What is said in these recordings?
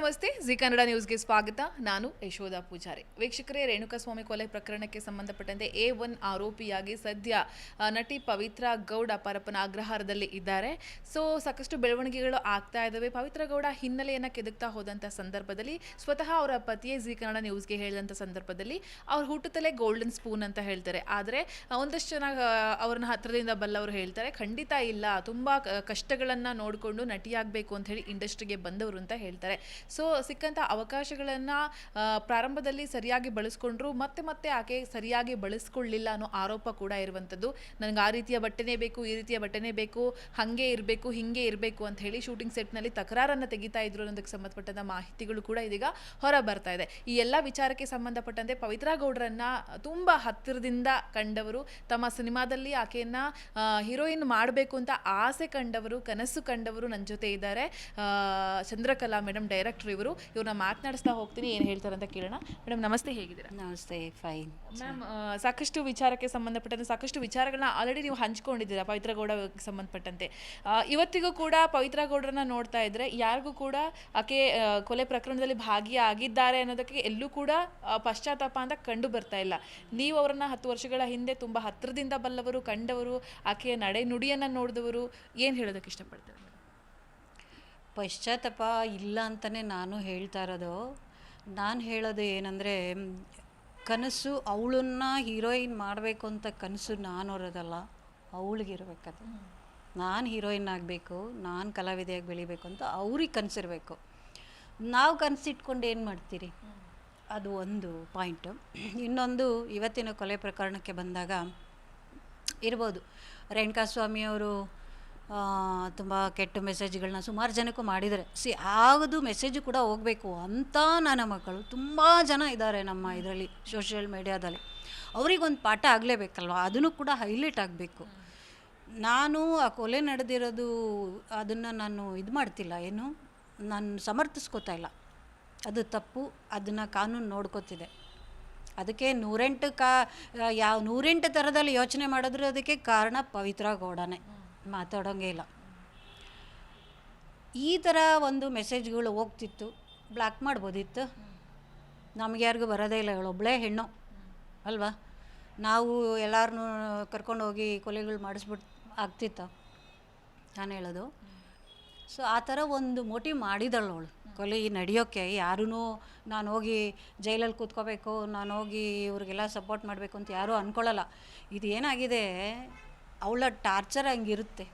ನಮಸ್ತೆ. ಜಿ ಕನ್ನಡ ನ್ಯೂಸ್ಗೆ ಸ್ವಾಗತ. ನಾನು ಯಶೋಧ ಪೂಜಾರಿ. ವೀಕ್ಷಕರೇ, ರೇಣುಕಾಸ್ವಾಮಿ ಕೊಲೆ ಪ್ರಕರಣಕ್ಕೆ ಸಂಬಂಧಪಟ್ಟಂತೆ ಎ ಒನ್ ಆರೋಪಿಯಾಗಿ ಸದ್ಯ ನಟಿ ಪವಿತ್ರ ಗೌಡ ಪರಪ್ಪನ ಅಗ್ರಹಾರದಲ್ಲಿ ಇದ್ದಾರೆ. ಸೊ, ಸಾಕಷ್ಟು ಬೆಳವಣಿಗೆಗಳು ಆಗ್ತಾ ಇದ್ದಾವೆ ಪವಿತ್ರ ಗೌಡ ಹಿನ್ನೆಲೆಯನ್ನು ಕೆದಕ್ತಾ ಹೋದಂಥ ಸಂದರ್ಭದಲ್ಲಿ, ಸ್ವತಃ ಅವರ ಪತಿಯೇ ಜಿ ಕನ್ನಡ ನ್ಯೂಸ್ಗೆ ಹೇಳಿದಂಥ ಸಂದರ್ಭದಲ್ಲಿ ಅವ್ರ ಹುಟ್ಟುತ್ತಲೇ ಗೋಲ್ಡನ್ ಸ್ಪೂನ್ ಅಂತ ಹೇಳ್ತಾರೆ. ಆದರೆ, ಒಂದಷ್ಟು ಜನ ಅವ್ರನ್ನ ಹತ್ತಿರದಿಂದ ಬಲ್ಲವರು ಹೇಳ್ತಾರೆ, ಖಂಡಿತ ಇಲ್ಲ. ತುಂಬ ಕಷ್ಟಗಳನ್ನು ನೋಡಿಕೊಂಡು ನಟಿಯಾಗಬೇಕು ಅಂತ ಹೇಳಿ ಇಂಡಸ್ಟ್ರಿಗೆ ಬಂದವರು ಅಂತ ಹೇಳ್ತಾರೆ. ಸೊ ಸಿಕ್ಕಂಥ ಅವಕಾಶಗಳನ್ನು ಪ್ರಾರಂಭದಲ್ಲಿ ಸರಿಯಾಗಿ ಬಳಸ್ಕೊಂಡ್ರು, ಮತ್ತೆ ಮತ್ತೆ ಆಕೆ ಸರಿಯಾಗಿ ಬಳಸ್ಕೊಳ್ಳಿಲ್ಲ ಅನ್ನೋ ಆರೋಪ ಕೂಡ ಇರುವಂಥದ್ದು. ನನಗೆ ಆ ರೀತಿಯ ಬಟ್ಟೆನೇ ಬೇಕು, ಈ ರೀತಿಯ ಬಟ್ಟೆನೇ ಬೇಕು, ಹಾಗೆ ಇರಬೇಕು, ಹೀಗೆ ಇರಬೇಕು ಅಂತ ಹೇಳಿ ಶೂಟಿಂಗ್ ಸೆಟ್ನಲ್ಲಿ ತಕರಾರನ್ನು ತೆಗಿತಾ ಇದ್ರು ಅನ್ನೋದಕ್ಕೆ ಸಂಬಂಧಪಟ್ಟಂಥ ಮಾಹಿತಿಗಳು ಕೂಡ ಇದೀಗ ಹೊರ ಬರ್ತಾ ಇದೆ. ಈ ಎಲ್ಲ ವಿಚಾರಕ್ಕೆ ಸಂಬಂಧಪಟ್ಟಂತೆ ಪವಿತ್ರ ಗೌಡ್ರನ್ನ ತುಂಬ ಹತ್ತಿರದಿಂದ ಕಂಡವರು, ತಮ್ಮ ಸಿನಿಮಾದಲ್ಲಿ ಆಕೆಯನ್ನ ಹೀರೋಯಿನ್ ಮಾಡಬೇಕು ಅಂತ ಆಸೆ ಕಂಡವರು, ಕನಸು ಕಂಡವರು ನನ್ನ ಜೊತೆ ಇದ್ದಾರೆ. ಚಂದ್ರಕಲಾ ಮೇಡಮ್ ಡೈರೆಕ್ಟರ್ ಇವರು ಇವ್ರನ್ನ ಮಾತನಾಡಿಸ್ತಾ ಹೋಗ್ತೀನಿ ಏನು ಹೇಳ್ತಾರಂತ ಅಂತ ಕೇಳೋಣ. ಮೇಡಮ್ ನಮಸ್ತೆ ಹೇಗಿದ್ದೀರಾ? ನಮಸ್ತೆ ಫೈನ್ ಮ್ಯಾಮ್ ಸಾಕಷ್ಟು ವಿಚಾರಕ್ಕೆ ಸಂಬಂಧಪಟ್ಟಂತೆ ಸಾಕಷ್ಟು ವಿಚಾರಗಳನ್ನ ಆಲ್ರೆಡಿ ನೀವು ಹಂಚ್ಕೊಂಡಿದ್ದೀರಾ ಪವಿತ್ರ ಗೌಡಕ್ಕೆ ಸಂಬಂಧಪಟ್ಟಂತೆ. ಆ, ಇವತ್ತಿಗೂ ಕೂಡ ಪವಿತ್ರ ಗೌಡರನ್ನ ನೋಡ್ತಾ ಇದ್ರೆ ಯಾರಿಗೂ ಕೂಡ ಆಕೆ ಆ, ಕೊಲೆ ಪ್ರಕರಣದಲ್ಲಿ ಭಾಗಿಯಾಗಿದ್ದಾರೆ ಅನ್ನೋದಕ್ಕೆ ಎಲ್ಲೂ ಕೂಡ ಆ, ಪಶ್ಚಾತ್ತಾಪ ಅಂತ ಕಂಡು ಬರ್ತಾ ಇಲ್ಲ. ನೀವು ಅವರನ್ನ ಹತ್ತು ವರ್ಷಗಳ ಹಿಂದೆ ತುಂಬಾ ಹತ್ತಿರದಿಂದ ಬಲ್ಲವರು ಕಂಡವರು ಆಕೆಯ ನಡೆ ನುಡಿಯನ್ನ ನೋಡಿದವರು ಏನು ಹೇಳೋದಕ್ಕೆ ಇಷ್ಟಪಡ್ತಾರೆ? ಪಶ್ಚಾತ್ತಾಪ ಇಲ್ಲ ಅಂತಲೇ ನಾನು ಹೇಳ್ತಾ ಇರೋದು. ನಾನು ಹೇಳೋದು ಏನಂದರೆ, ಕನಸು ಅವಳನ್ನ ಹೀರೋಯಿನ್ ಮಾಡಬೇಕು ಅಂತ ಕನಸು ನಾನು ಹೊರೋದಲ್ಲ ಅವಳಿಗಿರ್ಬೇಕದು ನಾನು ಹೀರೋಯಿನ್ ಆಗಬೇಕು, ನಾನು ಕಲಾವಿದೆಯಾಗಿ ಬೆಳಿಬೇಕು ಅಂತ ಅವ್ರಿಗೆ ಕನಸಿರ್ಬೇಕು. ನಾವು ಕನಸಿಟ್ಕೊಂಡು ಏನು ಮಾಡ್ತೀರಿ? ಅದು ಒಂದು ಪಾಯಿಂಟು ಇನ್ನೊಂದು, ಇವತ್ತಿನ ಕೊಲೆ ಪ್ರಕರಣಕ್ಕೆ ಬಂದಾಗ ಇರ್ಬೋದು. ರೇಣುಕಾಸ್ವಾಮಿಯವರು ತುಂಬ ಕೆಟ್ಟ ಮೆಸೇಜ್ಗಳನ್ನ ಸುಮಾರು ಜನಕ್ಕೂ ಮಾಡಿದ್ದಾರೆ. ಸಿ, ಆಗದು ಮೆಸೇಜು ಕೂಡ ಹೋಗಬೇಕು ಅಂತ ನನ್ನ ಮಕ್ಕಳು ತುಂಬ ಜನ ಇದ್ದಾರೆ ನಮ್ಮ ಇದರಲ್ಲಿ ಸೋಷಿಯಲ್ ಮೀಡಿಯಾದಲ್ಲಿ ಅವರಿಗೊಂದು ಪಾಠ ಆಗಲೇಬೇಕಲ್ವ? ಅದನ್ನು ಕೂಡ ಹೈಲೈಟ್ ಆಗಬೇಕು. ನಾನು ಆ ಕೊಲೆ ನಡೆದಿರೋದು ಅದನ್ನು ನಾನು ಇದು ಮಾಡ್ತಿಲ್ಲ, ಏನು? ನಾನು ಸಮರ್ಥಿಸ್ಕೋತಾ ಇಲ್ಲ. ಅದು ತಪ್ಪು, ಅದನ್ನು ಕಾನೂನು ನೋಡ್ಕೋತಿದೆ. ಅದಕ್ಕೆ ನೂರೆಂಟು ಕಾ ಯಾವ ನೂರೆಂಟು ಥರದಲ್ಲಿ ಯೋಚನೆ ಮಾಡಿದ್ರೆ ಅದಕ್ಕೆ ಕಾರಣ ಪವಿತ್ರ ಗೌಡನೇ. ಮಾತಾಡೋಂಗೇ ಇಲ್ಲ. ಈ ಥರ ಒಂದು ಮೆಸೇಜ್ಗಳು ಹೋಗ್ತಿತ್ತು. ಬ್ಲಾಕ್ ಮಾಡ್ಬೋದಿತ್ತು. ನಮಗೆ ಯಾರಿಗೂ ಬರೋದೇ ಇಲ್ಲ. ಇವಳೊಬ್ಬಳೇ ಹೆಣ್ಣು. ಅಲ್ವಾ? ನಾವು ಎಲ್ಲರನ್ನೂ ಕರ್ಕೊಂಡು ಹೋಗಿ ಕೊಲೆಗಳು ಮಾಡಿಸ್ಬಿಟ್ಟು ಆಗ್ತಿತ್ತ. ನಾನು ಹೇಳೋದು. ಸೊ, ಆ ಥರ ಒಂದು ಮೋಟಿವ್ ಮಾಡಿದಳು ಅವಳು. ಕೊಲೆ ನಡೆಯೋಕ್ಕೆ ಯಾರೂ ನಾನು ಹೋಗಿ ಜೈಲಲ್ಲಿ ಕೂತ್ಕೋಬೇಕು. ನಾನು ಹೋಗಿ ಇವ್ರಿಗೆಲ್ಲ ಸಪೋರ್ಟ್ ಮಾಡಬೇಕು ಅಂತ ಯಾರೂ ಅಂದ್ಕೊಳ್ಳಲ್ಲ ಇದು ಏನಾಗಿದೆ? ಅವಳ ಟಾರ್ಚರ್ ಹಂಗಿರುತ್ತೆ.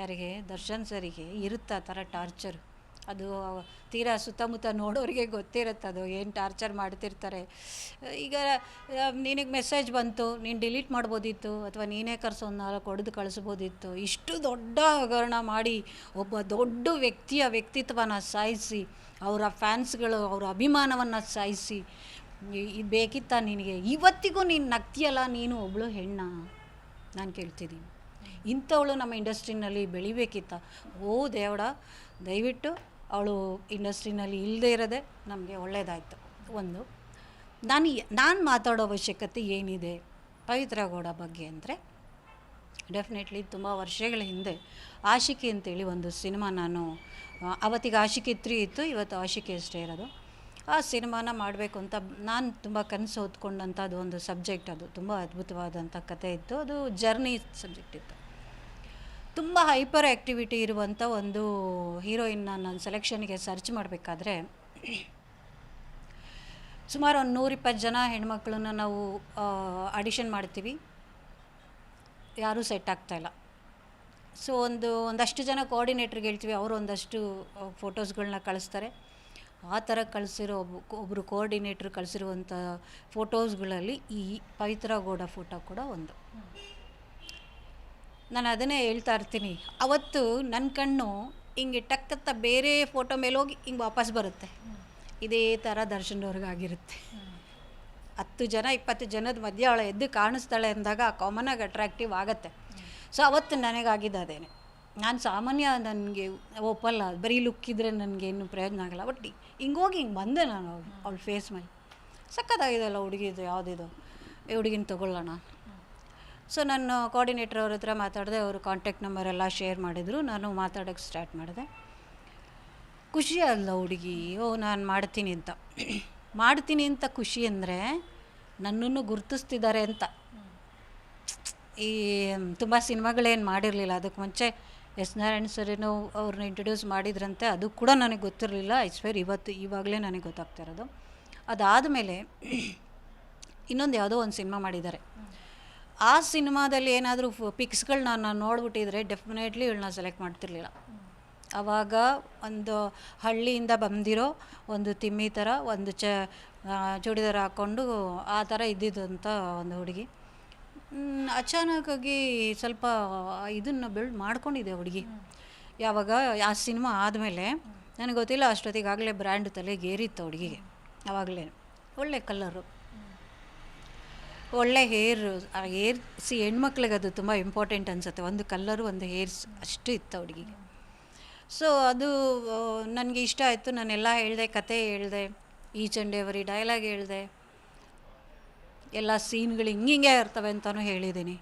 ಯಾರಿಗೆ? ದರ್ಶನ್ ಸರಿಗೆ ಇರುತ್ತೆ ಆ ಥರ ಟಾರ್ಚರ್? ಅದು ತೀರಾ ಸುತ್ತಮುತ್ತ ನೋಡೋರಿಗೆ ಗೊತ್ತಿರುತ್ತೆ ಅದು ಏನು ಟಾರ್ಚರ್ ಮಾಡ್ತಿರ್ತಾರೆ. ಈಗ ನಿನಗೆ ಮೆಸೇಜ್ ಬಂತು, ನೀನು ಡಿಲೀಟ್ ಮಾಡ್ಬೋದಿತ್ತು ಅಥವಾ ನೀನೇ ಕರ್ಸೋನ್ನ ಕೊಡ್ದು ಕಳಿಸ್ಬೋದಿತ್ತು, ಇಷ್ಟು ದೊಡ್ಡ ಹಗರಣ ಮಾಡಿ ಒಬ್ಬ ದೊಡ್ಡ ವ್ಯಕ್ತಿಯ ವ್ಯಕ್ತಿತ್ವನ ಸಾಯಿಸಿ, ಅವರ ಫ್ಯಾನ್ಸ್ಗಳು, ಅವರ ಅಭಿಮಾನವನ್ನು ಸಾಯಿಸಿ ಇದು ಬೇಕಿತ್ತ ನಿನಗೆ? ಇವತ್ತಿಗೂ ನೀನು ನಗ್ತಿಯಲ್ಲ, ನೀನು ಒಬ್ಬಳು ಹೆಣ್ಣ? ನಾನು ಕೇಳ್ತಿದ್ದೀನಿ ಇಂಥವಳು ನಮ್ಮ ಇಂಡಸ್ಟ್ರಿನಲ್ಲಿ ಬೆಳಿಬೇಕಿತ್ತ. ಓ ದೇವಡ, ದಯವಿಟ್ಟು ಅವಳು ಇಂಡಸ್ಟ್ರಿನಲ್ಲಿ ಇಲ್ಲದೆ ಇರೋದೇ ನಮಗೆ ಒಳ್ಳೆಯದಾಯಿತು ಒಂದು. ನಾನು ನಾನು ಮಾತಾಡೋ ಅವಶ್ಯಕತೆ ಏನಿದೆ? ಪವಿತ್ರ ಗೌಡ ಬಗ್ಗೆ ಅಂದರೆ ಡೆಫಿನೆಟ್ಲಿ ತುಂಬ ವರ್ಷಗಳ ಹಿಂದೆ ಆಶಿಕಿ ಅಂತೇಳಿ ಒಂದು ಸಿನಿಮಾ ನಾನು ಆವತ್ತಿಗೆ ಆಶಿಕೆ ತ್ರೀ ಇತ್ತು, ಇವತ್ತು ಆಶಿಕಿ ಅಷ್ಟೇ ಇರೋದು. ಆ ಸಿನಿಮಾನ ಮಾಡಬೇಕು ಅಂತ ನಾನು ತುಂಬ ಕನಸು ಹೊತ್ಕೊಂಡಂಥ ಅದು ಒಂದು ಸಬ್ಜೆಕ್ಟ್ ಅದು. ತುಂಬ ಅದ್ಭುತವಾದಂಥ ಕತೆ ಇತ್ತು. ಅದು ಜರ್ನಿ ಸಬ್ಜೆಕ್ಟ್ ಇತ್ತು. ತುಂಬ ಹೈಪರ್ ಆ್ಯಕ್ಟಿವಿಟಿ ಇರುವಂಥ ಒಂದು ಹೀರೋಯಿನ್ನ ನಾನು ಸೆಲೆಕ್ಷನ್ಗೆ ಸರ್ಚ್ ಮಾಡಬೇಕಾದ್ರೆ ಸುಮಾರು ಒಂದು ನೂರಿಪ್ಪತ್ತು ಜನ ಹೆಣ್ಮಕ್ಳನ್ನ ನಾವು ಆಡಿಷನ್ ಮಾಡ್ತೀವಿ. ಯಾರೂ ಸೆಟ್ ಆಗ್ತಾಯಿಲ್ಲ ಸೊ ಒಂದು ಒಂದಷ್ಟು ಜನ ಕೋಆರ್ಡಿನೇಟ್ರಿಗೆ ಹೇಳ್ತೀವಿ. ಅವರು ಒಂದಷ್ಟು ಫೋಟೋಸ್ಗಳನ್ನ ಕಳಿಸ್ತಾರೆ. ಆ ಥರ ಕಳಿಸಿರೋ ಒಬ್ಬ ಒಬ್ಬರು ಕೋಆರ್ಡಿನೇಟ್ರ್ ಕಳಿಸಿರುವಂಥ ಫೋಟೋಸ್ಗಳಲ್ಲಿ ಈ ಪವಿತ್ರ ಗೌಡ ಫೋಟೋ ಕೂಡ ಒಂದು. ನಾನು ಅದನ್ನೇ ಹೇಳ್ತಾ ಇರ್ತೀನಿ. ಅವತ್ತು ನನ್ನ ಕಣ್ಣು ಹಿಂಗೆ ಟಕ್ಕತ್ತ ಬೇರೆ ಫೋಟೋ ಮೇಲೆ ಹೋಗಿ ಹಿಂಗೆ ವಾಪಸ್ ಬರುತ್ತೆ. ಇದೇ ಥರ ದರ್ಶನವ್ರಿಗಾಗಿರುತ್ತೆ ಹತ್ತು ಜನ, ಇಪ್ಪತ್ತು ಜನದ ಮಧ್ಯ ಅವಳು ಎದ್ದು ಕಾಣಿಸ್ತಾಳೆ ಅಂದಾಗ ಕಾಮನಾಗಿ ಅಟ್ರಾಕ್ಟಿವ್ ಆಗುತ್ತೆ. ಸೊ ಅವತ್ತು ನನಗಾಗಿದ್ದು ಅದೇನೆ. ನಾನು ಸಾಮಾನ್ಯ ನನಗೆ ಒಪ್ಪಲ್ಲ, ಬರೀ ಲುಕ್ ಇದ್ದರೆ ನನಗೇನು ಪ್ರಯೋಜನ ಆಗಲ್ಲ. ಬಟ್ ಹಿಂಗೋಗಿ ಹಿಂಗೆ ಬಂದೆ ನಾನು ಅವಳ ಫೇಸ್ ಮೇಲೆ. ಸಕ್ಕತ್ತಾಗಿದೆಯಲ್ಲ ಹುಡುಗಿದು ಯಾವುದಿದು? ಹುಡುಗಿನ ತೊಗೊಳ್ಳೋಣ. ಸೊ ನಾನು ಕೋಆರ್ಡಿನೇಟರ್ ಅವ್ರ ಹತ್ರ ಮಾತಾಡಿದೆ, ಅವರು ಕಾಂಟ್ಯಾಕ್ಟ್ ನಂಬರ್ ಎಲ್ಲ ಶೇರ್ ಮಾಡಿದರು. ನಾನು ಮಾತಾಡೋಕ್ಕೆ ಸ್ಟಾರ್ಟ್ ಮಾಡಿದೆ. ಖುಷಿ ಅಲ್ಲ ಹುಡುಗಿ. ಓ, ನಾನು ಮಾಡ್ತೀನಿ ಅಂತ. ಮಾಡ್ತೀನಿ ಅಂತ ಖುಷಿ ಅಂದರೆ ನನ್ನನ್ನು ಗುರುತಿಸ್ತಿದ್ದಾರೆ ಅಂತ. ಈ, ತುಂಬ ಸಿನಿಮಾಗಳೇನು ಮಾಡಿರಲಿಲ್ಲ. ಅದಕ್ಕೆ ಮುಂಚೆ ಎಸ್ ನಾರಾಯಣ ಸರಿನೂ ಅವ್ರನ್ನ ಇಂಟ್ರೊಡ್ಯೂಸ್ ಮಾಡಿದ್ರಂತೆ, ಅದು ಕೂಡ ನನಗೆ ಗೊತ್ತಿರಲಿಲ್ಲ. ಐ ಸ್ವೇರ್ ಇವತ್ತು ಇವಾಗಲೇ ನನಗೆ ಗೊತ್ತಾಗ್ತಾ ಇರೋದು. ಅದಾದಮೇಲೆ ಇನ್ನೊಂದು ಯಾವುದೋ ಒಂದು ಸಿನಿಮಾ ಮಾಡಿದ್ದಾರೆ. ಆ ಸಿನಿಮಾದಲ್ಲಿ ಏನಾದರೂ ಪಿಕ್ಸ್ಗಳನ್ನ ನಾನು ನೋಡ್ಬಿಟ್ಟಿದ್ರೆ ಡೆಫಿನೆಟ್ಲಿ ಇವಳನ್ನ ಸೆಲೆಕ್ಟ್ ಮಾಡ್ತಿರ್ಲಿಲ್ಲ. ಆವಾಗ ಒಂದು ಹಳ್ಳಿಯಿಂದ ಬಂದಿರೋ ಒಂದು ತಿಮ್ಮಿ ಥರ ಒಂದು ಚ ಚೂಡಿದಾರ ಹಾಕ್ಕೊಂಡು ಆ ಥರ ಇದ್ದಿದ್ದಂಥ ಒಂದು ಹುಡುಗಿ. ಅಚಾನಕ್ಕಾಗಿ ಸ್ವಲ್ಪ ಇದನ್ನು ಬಿಲ್ಡ್ ಮಾಡ್ಕೊಂಡಿದೆ ಹುಡುಗಿ. ಯಾವಾಗ, ಆ ಸಿನಿಮಾ ಆದಮೇಲೆ, ನನಗೆ ಗೊತ್ತಿಲ್ಲ ಅಷ್ಟೊತ್ತಿಗೆ ಆಗಲೇ ಬ್ರ್ಯಾಂಡ್ ತಲೆಗೆ ಏರಿತ್ತು ಹುಡುಗಿಗೆ. ಆವಾಗಲೇ ಒಳ್ಳೆ ಕಲ್ಲರು ಒಳ್ಳೆ ಹೇರ್ ಆ ಹೇರ್ ಸಿ ಹೆಣ್ಮಕ್ಳಿಗೆ ಅದು ತುಂಬ ಇಂಪಾರ್ಟೆಂಟ್ ಅನಿಸುತ್ತೆ. ಒಂದು ಕಲ್ಲರು ಒಂದು ಹೇರ್ಸ್ ಅಷ್ಟು ಇತ್ತು ಹುಡುಗಿಗೆ. ಸೊ ಅದು ನನಗೆ ಇಷ್ಟ ಆಯಿತು. ನಾನೆಲ್ಲ ಹೇಳಿದೆ, ಕತೆ ಹೇಳಿದೆ, ಈಚ್ ಆ್ಯಂಡ್ ಎವರಿ ಡೈಲಾಗ್ ಹೇಳಿದೆ. ಎಲ್ಲ ಸೀನ್ಗಳು ಹಿಂಗಿಂಗೆ ಇರ್ತವೆ ಅಂತಲೂ ಹೇಳಿದ್ದೀನಿ.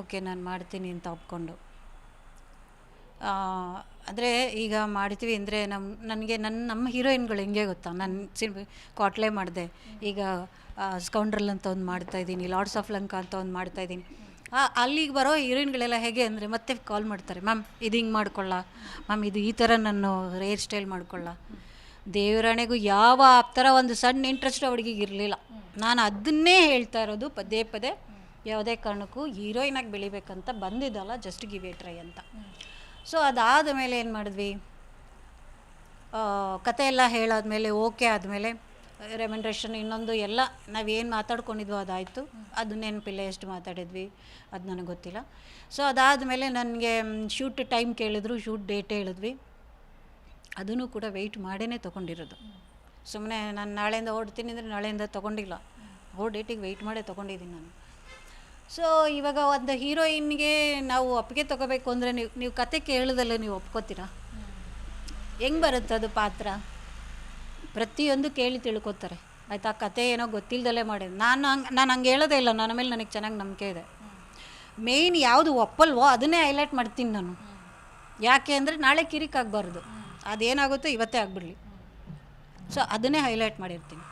ಓಕೆ, ನಾನು ಮಾಡ್ತೀನಿ ಅಂತ ಒಪ್ಕೊಂಡು. ಅಂದರೆ ಈಗ ಮಾಡ್ತೀವಿ ಅಂದರೆ ನಮ್ಮ ನನಗೆ ನನ್ನ ನಮ್ಮ ಹೀರೋಯಿನ್ಗಳು ಹೆಂಗೆ ಗೊತ್ತಾ? ನಾನು ಸಿನಿಮಾ ಕಾಟ್ಲೆ ಮಾಡಿದೆ. ಈಗ ಸ್ಕೌಂಡ್ರಲ್ ಅಂತ ಒಂದು ಮಾಡ್ತಾ ಇದ್ದೀನಿ ಲಾರ್ಡ್ಸ್ ಆಫ್ ಲಂಕಾ ಅಂತ ಒಂದು ಮಾಡ್ತಾ ಮಾಡ್ತಾಯಿದ್ದೀನಿ ಅಲ್ಲಿಗೆ ಬರೋ ಹೀರೋಯಿನ್ಗಳೆಲ್ಲ ಹೇಗೆ ಅಂದರೆ ಮತ್ತೆ ಕಾಲ್ ಮಾಡ್ತಾರೆ, ಮ್ಯಾಮ್, ಇದು ಹಿಂಗೆ ಮಾಡ್ಕೊಳ್ಳ. ಮ್ಯಾಮ್, ಇದು ಈ ಥರ ನಾನು ಹೇರ್ ಸ್ಟೈಲ್ ಮಾಡ್ಕೊಳ್ಳ. ದೇವರಾಣೆಗೂ ಯಾವ ಆ ಥರ ಒಂದು ಸಣ್ಣ ಇಂಟ್ರೆಸ್ಟ್ ಅವಳಿಗೆ ಇರಲಿಲ್ಲ. ನಾನು ಅದನ್ನೇ ಹೇಳ್ತಾ ಇರೋದು ಪದೇ ಪದೇ ಯಾವುದೇ ಕಾರಣಕ್ಕೂ ಹೀರೋಯಿನಾಗಿ ಬೆಳಿಬೇಕಂತ ಬಂದಿದ್ದಲ್ಲ ಜಸ್ಟ್ ಗಿವ್ ಎ ಟ್ರೈ ಅಂತ. ಸೊ ಅದಾದ ಮೇಲೆ ಏನು ಮಾಡಿದ್ವಿ? ಕತೆ ಎಲ್ಲ ಹೇಳಾದ್ಮೇಲೆ ಓಕೆ ಆದಮೇಲೆ ರೆಮೆಂಡ್ರೇಷನ್ ಇನ್ನೊಂದು ಎಲ್ಲ ನಾವೇನು ಮಾತಾಡ್ಕೊಂಡಿದ್ವೋ ಅದಾಯಿತು. ಅದು ನೆನಪಿಲ್ಲ ಎಷ್ಟು ಮಾತಾಡಿದ್ವಿ, ಅದು ನನಗೆ ಗೊತ್ತಿಲ್ಲ. ಸೊ ಅದಾದಮೇಲೆ ನನಗೆ ಶೂಟ್ ಟೈಮ್ ಕೇಳಿದ್ರು ಶೂಟ್ ಡೇಟ್ ಹೇಳಿದ್ವಿ. ಅದನ್ನು ಕೂಡ ವೆಯ್ಟ್ ಮಾಡೇ ತೊಗೊಂಡಿರೋದು. ಸುಮ್ಮನೆ ನಾನು ನಾಳೆಯಿಂದ ಓಡ್ತೀನಿ ಅಂದರೆ ನಾಳೆಯಿಂದ ತೊಗೊಂಡಿಲ್ಲ. ಅವ್ರ ಡೇಟಿಗೆ ವೆಯ್ಟ್ ಮಾಡೇ ತೊಗೊಂಡಿದ್ದೀನಿ ನಾನು. ಸೊ ಇವಾಗ ಒಂದು ಹೀರೋಯಿನ್ಗೆ ನಾವು ಒಪ್ಪಿಗೆ ತೊಗೋಬೇಕು ಅಂದರೆ ನೀವು ನೀವು ಕತೆ ಕೇಳೋದಲ್ಲ ನೀವು ಒಪ್ಕೋತೀರಾ? ಹೆಂಗೆ ಬರುತ್ತೆ ಅದು ಪಾತ್ರ? ಪ್ರತಿಯೊಂದು ಕೇಳಿ ತಿಳ್ಕೊತಾರೆ. ಆಯ್ತಾ? ಆ ಕತೆ ಏನೋ ಗೊತ್ತಿಲ್ಲದಲ್ಲೇ ಮಾಡಿದೆ. ನಾನು ಹಂಗೆ ನಾನು ಹಂಗೆ ಹೇಳೋದೇ ಇಲ್ಲ. ನನ್ನ ಮೇಲೆ ನನಗೆ ಚೆನ್ನಾಗಿ ನಂಬಿಕೆ ಇದೆ. ಮೇಯ್ನ್ ಯಾವುದು ಒಪ್ಪಲ್ವೋ ಅದನ್ನೇ ಹೈಲೈಟ್ ಮಾಡ್ತೀನಿ ನಾನು. ಯಾಕೆ ಅಂದರೆ ನಾಳೆ ಕಿರಿಕ್ ಆಗಬಾರ್ದು. ಅದೇನಾಗುತ್ತೋ ಇವತ್ತೇ ಆಗಿಬಿಡಲಿ. ಸೊ ಅದನ್ನೇ ಹೈಲೈಟ್ ಮಾಡಿರ್ತೀನಿ.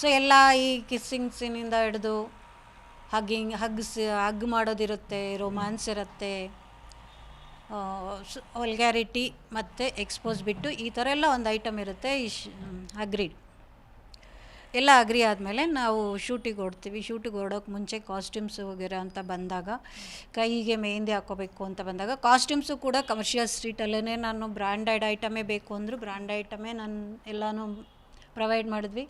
ಸೊ ಎಲ್ಲ ಈ ಕಿಸ್ಸಿಂಗ್ ಸೀನಿಂದ ಹಿಡಿದು ಹಗ್ಗಿಂಗ್ ಹಗ್ಸ್ ಹಗ್ ಮಾಡೋದಿರುತ್ತೆ ರೊಮ್ಯಾನ್ಸ್ ಇರುತ್ತೆ. ವಲ್ಗ್ಯಾರಿಟಿ ಮತ್ತು ಎಕ್ಸ್ಪೋಸ್ ಬಿಟ್ಟು ಈ ಥರ ಎಲ್ಲ ಒಂದು ಐಟಮ್ ಇರುತ್ತೆ ಇಶ್ ಅಗ್ರಿಡ್ ಎಲ್ಲ ಅಗ್ರಿ ಆದಮೇಲೆ ನಾವು ಶೂಟಿಗೆ ಓಡ್ತೀವಿ ಶೂಟಿಗೆ ಓಡೋಕ್ಕೆ ಮುಂಚೆ ಕಾಸ್ಟ್ಯೂಮ್ಸ್ ಹೋಗಿರೋ ಅಂತ ಬಂದಾಗ, ಕೈಗೆ ಮೆಹಂದಿ ಹಾಕೋಬೇಕು ಅಂತ ಬಂದಾಗ ಕಾಸ್ಟ್ಯೂಮ್ಸು ಕೂಡ ಕಮರ್ಷಿಯಲ್ ಸ್ಟ್ರೀಟಲ್ಲೇ ನಾನು ಬ್ರ್ಯಾಂಡೆಡ್ ಐಟಮೇ ಬೇಕು ಅಂದರು ಬ್ರ್ಯಾಂಡ್ ಐಟಮೇ ನಾನು ಎಲ್ಲನೂ ಪ್ರೊವೈಡ್ ಮಾಡಿದ್ವಿ.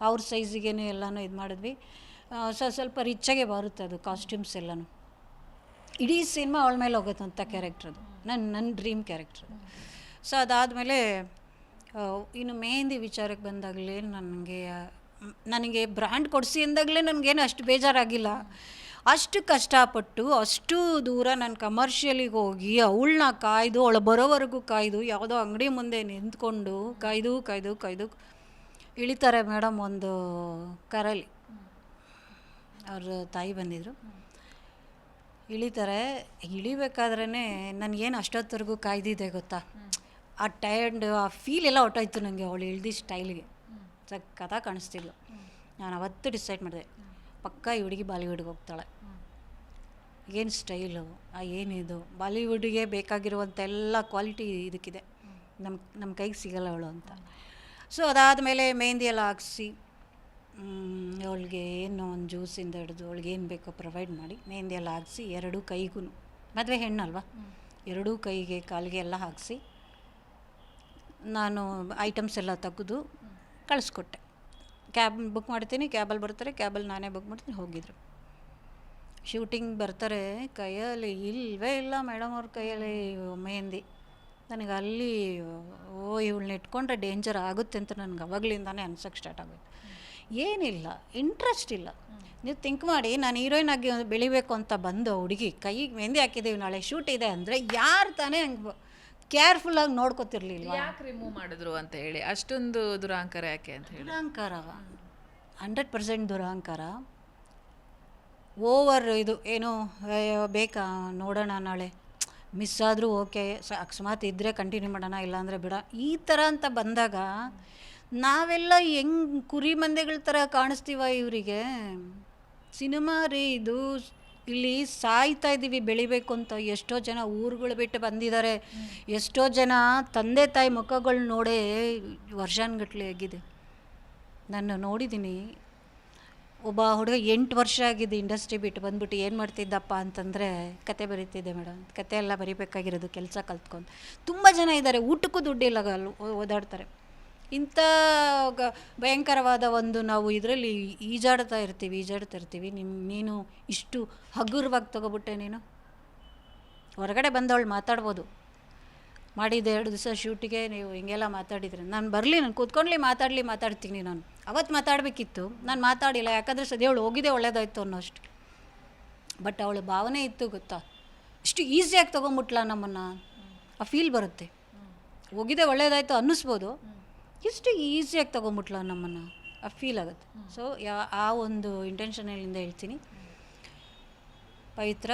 ಅವ್ರ ಸೈಜಿಗೇನು ಎಲ್ಲನೂ ಇದು ಮಾಡಿದ್ವಿ. ಸೊ, ಸ್ವಲ್ಪ ರಿಚ್ಚಾಗೆ ಬರುತ್ತೆ ಅದು ಕಾಸ್ಟ್ಯೂಮ್ಸ್ ಎಲ್ಲನೂ. ಇಡೀ ಸಿನಿಮಾ ಅವಳ ಮೇಲೆ ಹೋಗುತ್ತಂಥ ಕ್ಯಾರೆಕ್ಟರ್ ಅದು. ನನ್ನ ನನ್ನ ಡ್ರೀಮ್ ಕ್ಯಾರೆಕ್ಟರ್ ಸೊ ಅದಾದಮೇಲೆ ಇನ್ನು ಮೆಹಂದಿ ವಿಚಾರಕ್ಕೆ ಬಂದಾಗಲೇ ನನಗೆ ನನಗೆ ಬ್ರ್ಯಾಂಡ್ ಕೊಡಿಸಿ ಅಂದಾಗಲೇ ನನಗೇನು ಅಷ್ಟು ಬೇಜಾರಾಗಿಲ್ಲ. ಅಷ್ಟು ಕಷ್ಟಪಟ್ಟು ಅಷ್ಟು ದೂರ ನಾನು ಕಮರ್ಷಿಯಲಿಗೆ ಹೋಗಿ ಅವಳನ್ನ ಕಾಯ್ದು ಅವಳು ಬರೋವರೆಗೂ ಕಾಯ್ದು ಯಾವುದೋ ಅಂಗಡಿ ಮುಂದೆ ನಿಂತ್ಕೊಂಡು ಕಾಯ್ದು ಕಾಯ್ದು ಕಾಯ್ದು ಇಳಿತಾರೆ ಮೇಡಮ್ ಒಂದು ಕರಲಿ ಅವ್ರ ತಾಯಿ ಬಂದಿದ್ದರು ಇಳಿತಾರೆ. ಇಳಿಬೇಕಾದ್ರೇ ನನಗೇನು ಅಷ್ಟೊತ್ತವರೆಗೂ ಕಾಯ್ದಿದೆ ಗೊತ್ತಾ? ಆ ಟೈರ್ಡ್ ಆ ಫೀಲ್ ಎಲ್ಲ ಹೊಟ್ಟೋಯ್ತು ನನಗೆ ಅವಳು ಇಳ್ದಿ ಸ್ಟೈಲ್ಗೆ ಸಕ್ಕತ್ತ ಕಾಣಿಸ್ತಿದ್ಲು. ನಾನು ಅವತ್ತು ಡಿಸೈಡ್ ಮಾಡಿದೆ, ಪಕ್ಕ ಈ ಹುಡುಗಿ ಬಾಲಿವುಡ್ಗೆ ಹೋಗ್ತಾಳೆ. ಏನು ಸ್ಟೈಲು ಏನಿದು? ಬಾಲಿವುಡ್ಗೆ ಬೇಕಾಗಿರುವಂಥ ಎಲ್ಲ ಕ್ವಾಲಿಟಿ ಇದಕ್ಕಿದೆ. ನಮ್ಮ ನಮ್ಮ ಕೈಗೆ ಸಿಗಲ್ಲ ಅವಳು ಅಂತ. ಸೊ ಅದಾದಮೇಲೆ ಮೆಹಂದಿ ಎಲ್ಲ ಹಾಕ್ಸಿ ಅವಳಿಗೆ ಏನು ಒಂದು ಜ್ಯೂಸಿಂದ ಹಿಡಿದು ಅವಳಿಗೆ ಏನು ಬೇಕೋ ಪ್ರೊವೈಡ್ ಮಾಡಿ ಮೆಹಂದಿ ಎಲ್ಲ ಹಾಕ್ಸಿ, ಎರಡೂ ಕೈಗೂ ಮದುವೆ ಹೆಣ್ಣಲ್ವಾ? ಎರಡೂ ಕೈಗೆ ಕಾಲಿಗೆ ಎಲ್ಲ ಹಾಕಿಸಿ, ನಾನು ಐಟಮ್ಸ್ ಎಲ್ಲ ತೆಗೆದು ಕಳಿಸ್ಕೊಟ್ಟೆ. ಕ್ಯಾಬ್ ಬುಕ್ ಮಾಡ್ತೀನಿ, ಕ್ಯಾಬಲ್ಲಿ ಬರ್ತಾರೆ, ಕ್ಯಾಬಲ್ಲಿ ನಾನೇ ಬುಕ್ ಮಾಡ್ತೀನಿ, ಹೋಗಿದ್ರು. ಶೂಟಿಂಗ್ ಬರ್ತಾರೆ, ಕೈಯಲ್ಲಿ ಇಲ್ಲವೇ ಇಲ್ಲ ಮೇಡಮ್ ಅವ್ರ ಕೈಯಲ್ಲಿ, ಮೆಹಂದಿ. ನನಗೆ ಅಲ್ಲಿ, ಓ, ಇವಳನ್ನ ಇಟ್ಕೊಂಡ್ರೆ ಡೇಂಜರ್ ಆಗುತ್ತೆ ಅಂತ ನನಗೆ ಅವಾಗಲಿಂದಾನೇ ಅನ್ಸೋಕ್ಕೆ ಸ್ಟಾರ್ಟ್ ಆಗೋಯ್ತು. ಏನಿಲ್ಲ ಇಂಟ್ರೆಸ್ಟ್ ಇಲ್ಲ. ನೀವು ಥಿಂಕ್ ಮಾಡಿ, ನಾನು ಹೀರೋಯಿನ್ ಆಗಿ ಬೆಳಿಬೇಕು ಅಂತ ಬಂದು ಹುಡುಗಿ, ಕೈಗೆ ಮೆಹಂದಿ ಹಾಕಿದ್ದೀವಿ ನಾಳೆ ಶೂಟ್ ಇದೆ ಅಂದರೆ ಯಾರು ತಾನೇ ಹಂಗೆ ಕೇರ್ಫುಲ್ಲಾಗಿ ನೋಡ್ಕೋತಿರ್ಲಿಲ್ಲ ಯಾಕೆ ರಿಮೂವ್ ಮಾಡಿದ್ರು ಅಂತ ಹೇಳಿ ಅಷ್ಟೊಂದು ದುರಹಂಕಾರ ಯಾಕೆ ಅಂತ ಹೇಳಿ? ದುರಹಂಕಾರ ಹಂಡ್ರೆಡ್ ಪರ್ಸೆಂಟ್ ದುರಹಂಕಾರ ಓವರ್ ಇದು ಏನು ಅಯ್ಯೋ ಬೇಕಾ ನೋಡೋಣ ನಾಳೆ. ಮಿಸ್ ಆದರೂ ಓಕೆ ಸ ಅಕಸ್ಮಾತ್ ಇದ್ದರೆ ಕಂಟಿನ್ಯೂ ಮಾಡೋಣ ಇಲ್ಲಾಂದರೆ ಬಿಡ. ಈ ಥರ ಅಂತ ಬಂದಾಗ ನಾವೆಲ್ಲ ಹೆಂಗ್ ಕುರಿ ಮಂದೆಗಳ ಥರ ಕಾಣಿಸ್ತೀವ ಇವರಿಗೆ? ಸಿನಿಮಾ ರೀ ಇದು ಇಲ್ಲಿ ಸಾಯ್ತಾ ಇದ್ದೀವಿ ಬೆಳಿಬೇಕು ಅಂತ ಎಷ್ಟೋ ಜನ ಊರುಗಳು ಬಿಟ್ಟು ಬಂದಿದ್ದಾರೆ. ಎಷ್ಟೋ ಜನ ತಂದೆ ತಾಯಿ ಮುಖಗಳು ನೋಡೇ ವರ್ಷಾನ್ಗಟ್ಲೆ ಆಗಿದೆ. ನಾನು ನೋಡಿದ್ದೀನಿ, ಒಬ್ಬ ಹುಡುಗ ಎಂಟು ವರ್ಷ ಆಗಿದೆ ಇಂಡಸ್ಟ್ರಿ ಬಿಟ್ಟು ಬಂದ್ಬಿಟ್ಟು ಏನು ಮಾಡ್ತಿದ್ದಪ್ಪ ಅಂತಂದರೆ ಕತೆ ಬರೀತಿದ್ದೆ ಮೇಡಮ್. ಕತೆ ಎಲ್ಲ ಬರಿಬೇಕಾಗಿರೋದು ಕೆಲಸ ಕಲ್ತ್ಕೊಂಡು. ತುಂಬ ಜನ ಇದ್ದಾರೆ, ಊಟಕ್ಕೂ ದುಡ್ಡಿಲ್ಲ ಓದಾಡ್ತಾರೆ. ಇಂಥ ಭಯಂಕರವಾದ ಒಂದು ನಾವು ಇದರಲ್ಲಿ ಈಜಾಡ್ತಾ ಇರ್ತೀವಿ ಈಜಾಡ್ತಾ ಇರ್ತೀವಿ. ನಿಮ್ಮ ನೀನು ಇಷ್ಟು ಹಗುರವಾಗಿ ತಗೊಬಿಟ್ಟೆ ನೀನು. ಹೊರಗಡೆ ಬಂದವಳು ಮಾತಾಡ್ಬೋದು. ಮಾಡಿದ ಎರಡು ದಿವಸ ಶೂಟಿಗೆ ನೀವು ಹಿಂಗೆಲ್ಲ ಮಾತಾಡಿದ್ರೆ, ನಾನು ಬರಲಿ, ನಾನು ಕೂತ್ಕೊಂಡ್ಲಿ, ಮಾತಾಡಲಿ, ಮಾತಾಡ್ತೀನಿ ನಾನು. ಅವತ್ತು ಮಾತಾಡಬೇಕಿತ್ತು. ನಾನು ಮಾತಾಡಿಲ್ಲ, ಯಾಕಂದರೆ ಸದ್ಯ ಹೋಗಿದೆ, ಒಳ್ಳೇದಾಯಿತು ಅನ್ನೋಷ್ಟು. ಬಟ್ ಅವಳು ಭಾವನೆ ಇತ್ತು ಗೊತ್ತಾ? ಇಷ್ಟು ಈಸಿಯಾಗಿ ತೊಗೊಂಬಿಟ್ಲ ನಮ್ಮನ್ನು? ಆ ಫೀಲ್ ಬರುತ್ತೆ. ಹೋಗಿದೆ, ಒಳ್ಳೇದಾಯ್ತು ಅನ್ನಿಸ್ಬೋದು. ಎಷ್ಟು ಈಸಿಯಾಗಿ ತೊಗೊಂಬಿಟ್ಲ ನಮ್ಮನ್ನು. ಫೀಲ್ ಆಗುತ್ತೆ. ಸೊ ಯಾ, ಆ ಒಂದು ಇಂಟೆನ್ಷನಲ್ಲಿಂದ ಹೇಳ್ತೀನಿ. ಪವಿತ್ರ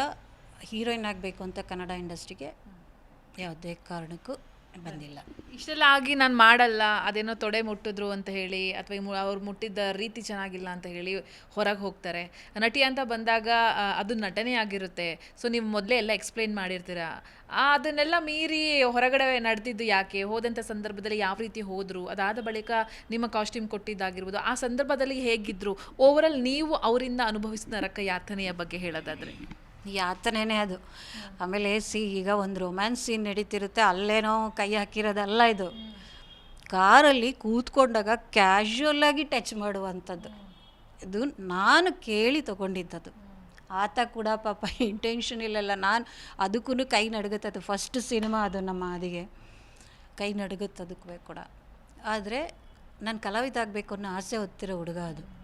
ಹೀರೋಯಿನ್ ಆಗಬೇಕು ಅಂತ ಕನ್ನಡ ಇಂಡಸ್ಟ್ರಿಗೆ ಯಾವುದೇ ಕಾರಣಕ್ಕೂ ಬಂದಿಲ್ಲ. ಇಷ್ಟೆಲ್ಲ ಆಗಿ ನಾನು ಮಾಡಲ್ಲ, ಅದೇನೋ ತೊಡೆ ಮುಟ್ಟಿದ್ರು ಅಂತ ಹೇಳಿ, ಅಥವಾ ಅವ್ರು ಮುಟ್ಟಿದ್ದ ರೀತಿ ಚೆನ್ನಾಗಿಲ್ಲ ಅಂತ ಹೇಳಿ ಹೊರಗೆ ಹೋಗ್ತಾರೆ. ನಟಿ ಅಂತ ಬಂದಾಗ ಅದು ನಟನೆ ಆಗಿರುತ್ತೆ. ಸೊ ನೀವು ಮೊದಲೇ ಎಲ್ಲ ಎಕ್ಸ್ಪ್ಲೈನ್ ಮಾಡಿರ್ತೀರಾ? ಅದನ್ನೆಲ್ಲ ಮೀರಿ ಹೊರಗಡೆ ನಡೆದಿದ್ದು ಯಾಕೆ? ಹೋದಂಥ ಸಂದರ್ಭದಲ್ಲಿ ಯಾವ ರೀತಿ ಹೋದರು? ಅದಾದ ಬಳಿಕ ನಿಮ್ಮ ಕಾಸ್ಟ್ಯೂಮ್ ಕೊಟ್ಟಿದ್ದಾಗಿರ್ಬೋದು, ಆ ಸಂದರ್ಭದಲ್ಲಿ ಹೇಗಿದ್ರು? ಓವರಾಲ್ ನೀವು ಅವರಿಂದ ಅನುಭವಿಸಿದ ರಕ್ಕ ಯಾತನೆಯ ಬಗ್ಗೆ ಹೇಳೋದಾದ್ರೆ. ಯಾತನೆನೇ ಅದು. ಆಮೇಲೆ ಸಿ, ಈಗ ಒಂದು ರೊಮ್ಯಾನ್ಸ್ ಸೀನ್ ನಡೀತಿರುತ್ತೆ, ಅಲ್ಲೇನೋ ಕೈ ಹಾಕಿರೋದಲ್ಲ ಇದು. ಕಾರಲ್ಲಿ ಕೂತ್ಕೊಂಡಾಗ ಕ್ಯಾಶುವಲಾಗಿ ಟಚ್ ಮಾಡುವಂಥದ್ದು. ಇದು ನಾನು ಕೇಳಿ ತೊಗೊಂಡಿದ್ದದು. ಆತ ಕೂಡ ಪಾಪ ಇಂಟೆನ್ಷನ್ ಇಲ್ಲಲ್ಲ, ನಾನು ಅದಕ್ಕೂ ಕೈ ನಡುಗುತ್ತದು ಫಸ್ಟ್ ಸಿನಿಮಾ ಅದು ನಮ್ಮ ಅದಿಗೆ ಕೈ ನಡುಗುತ್ತದಕ್ಕೂ ಕೂಡ. ಆದರೆ ನಾನು ಕಲಾವಿದ ಆಗಬೇಕು ಅನ್ನೋ ಆಸೆ ಹೊತ್ತಿರೋ ಹುಡುಗ ಅದು.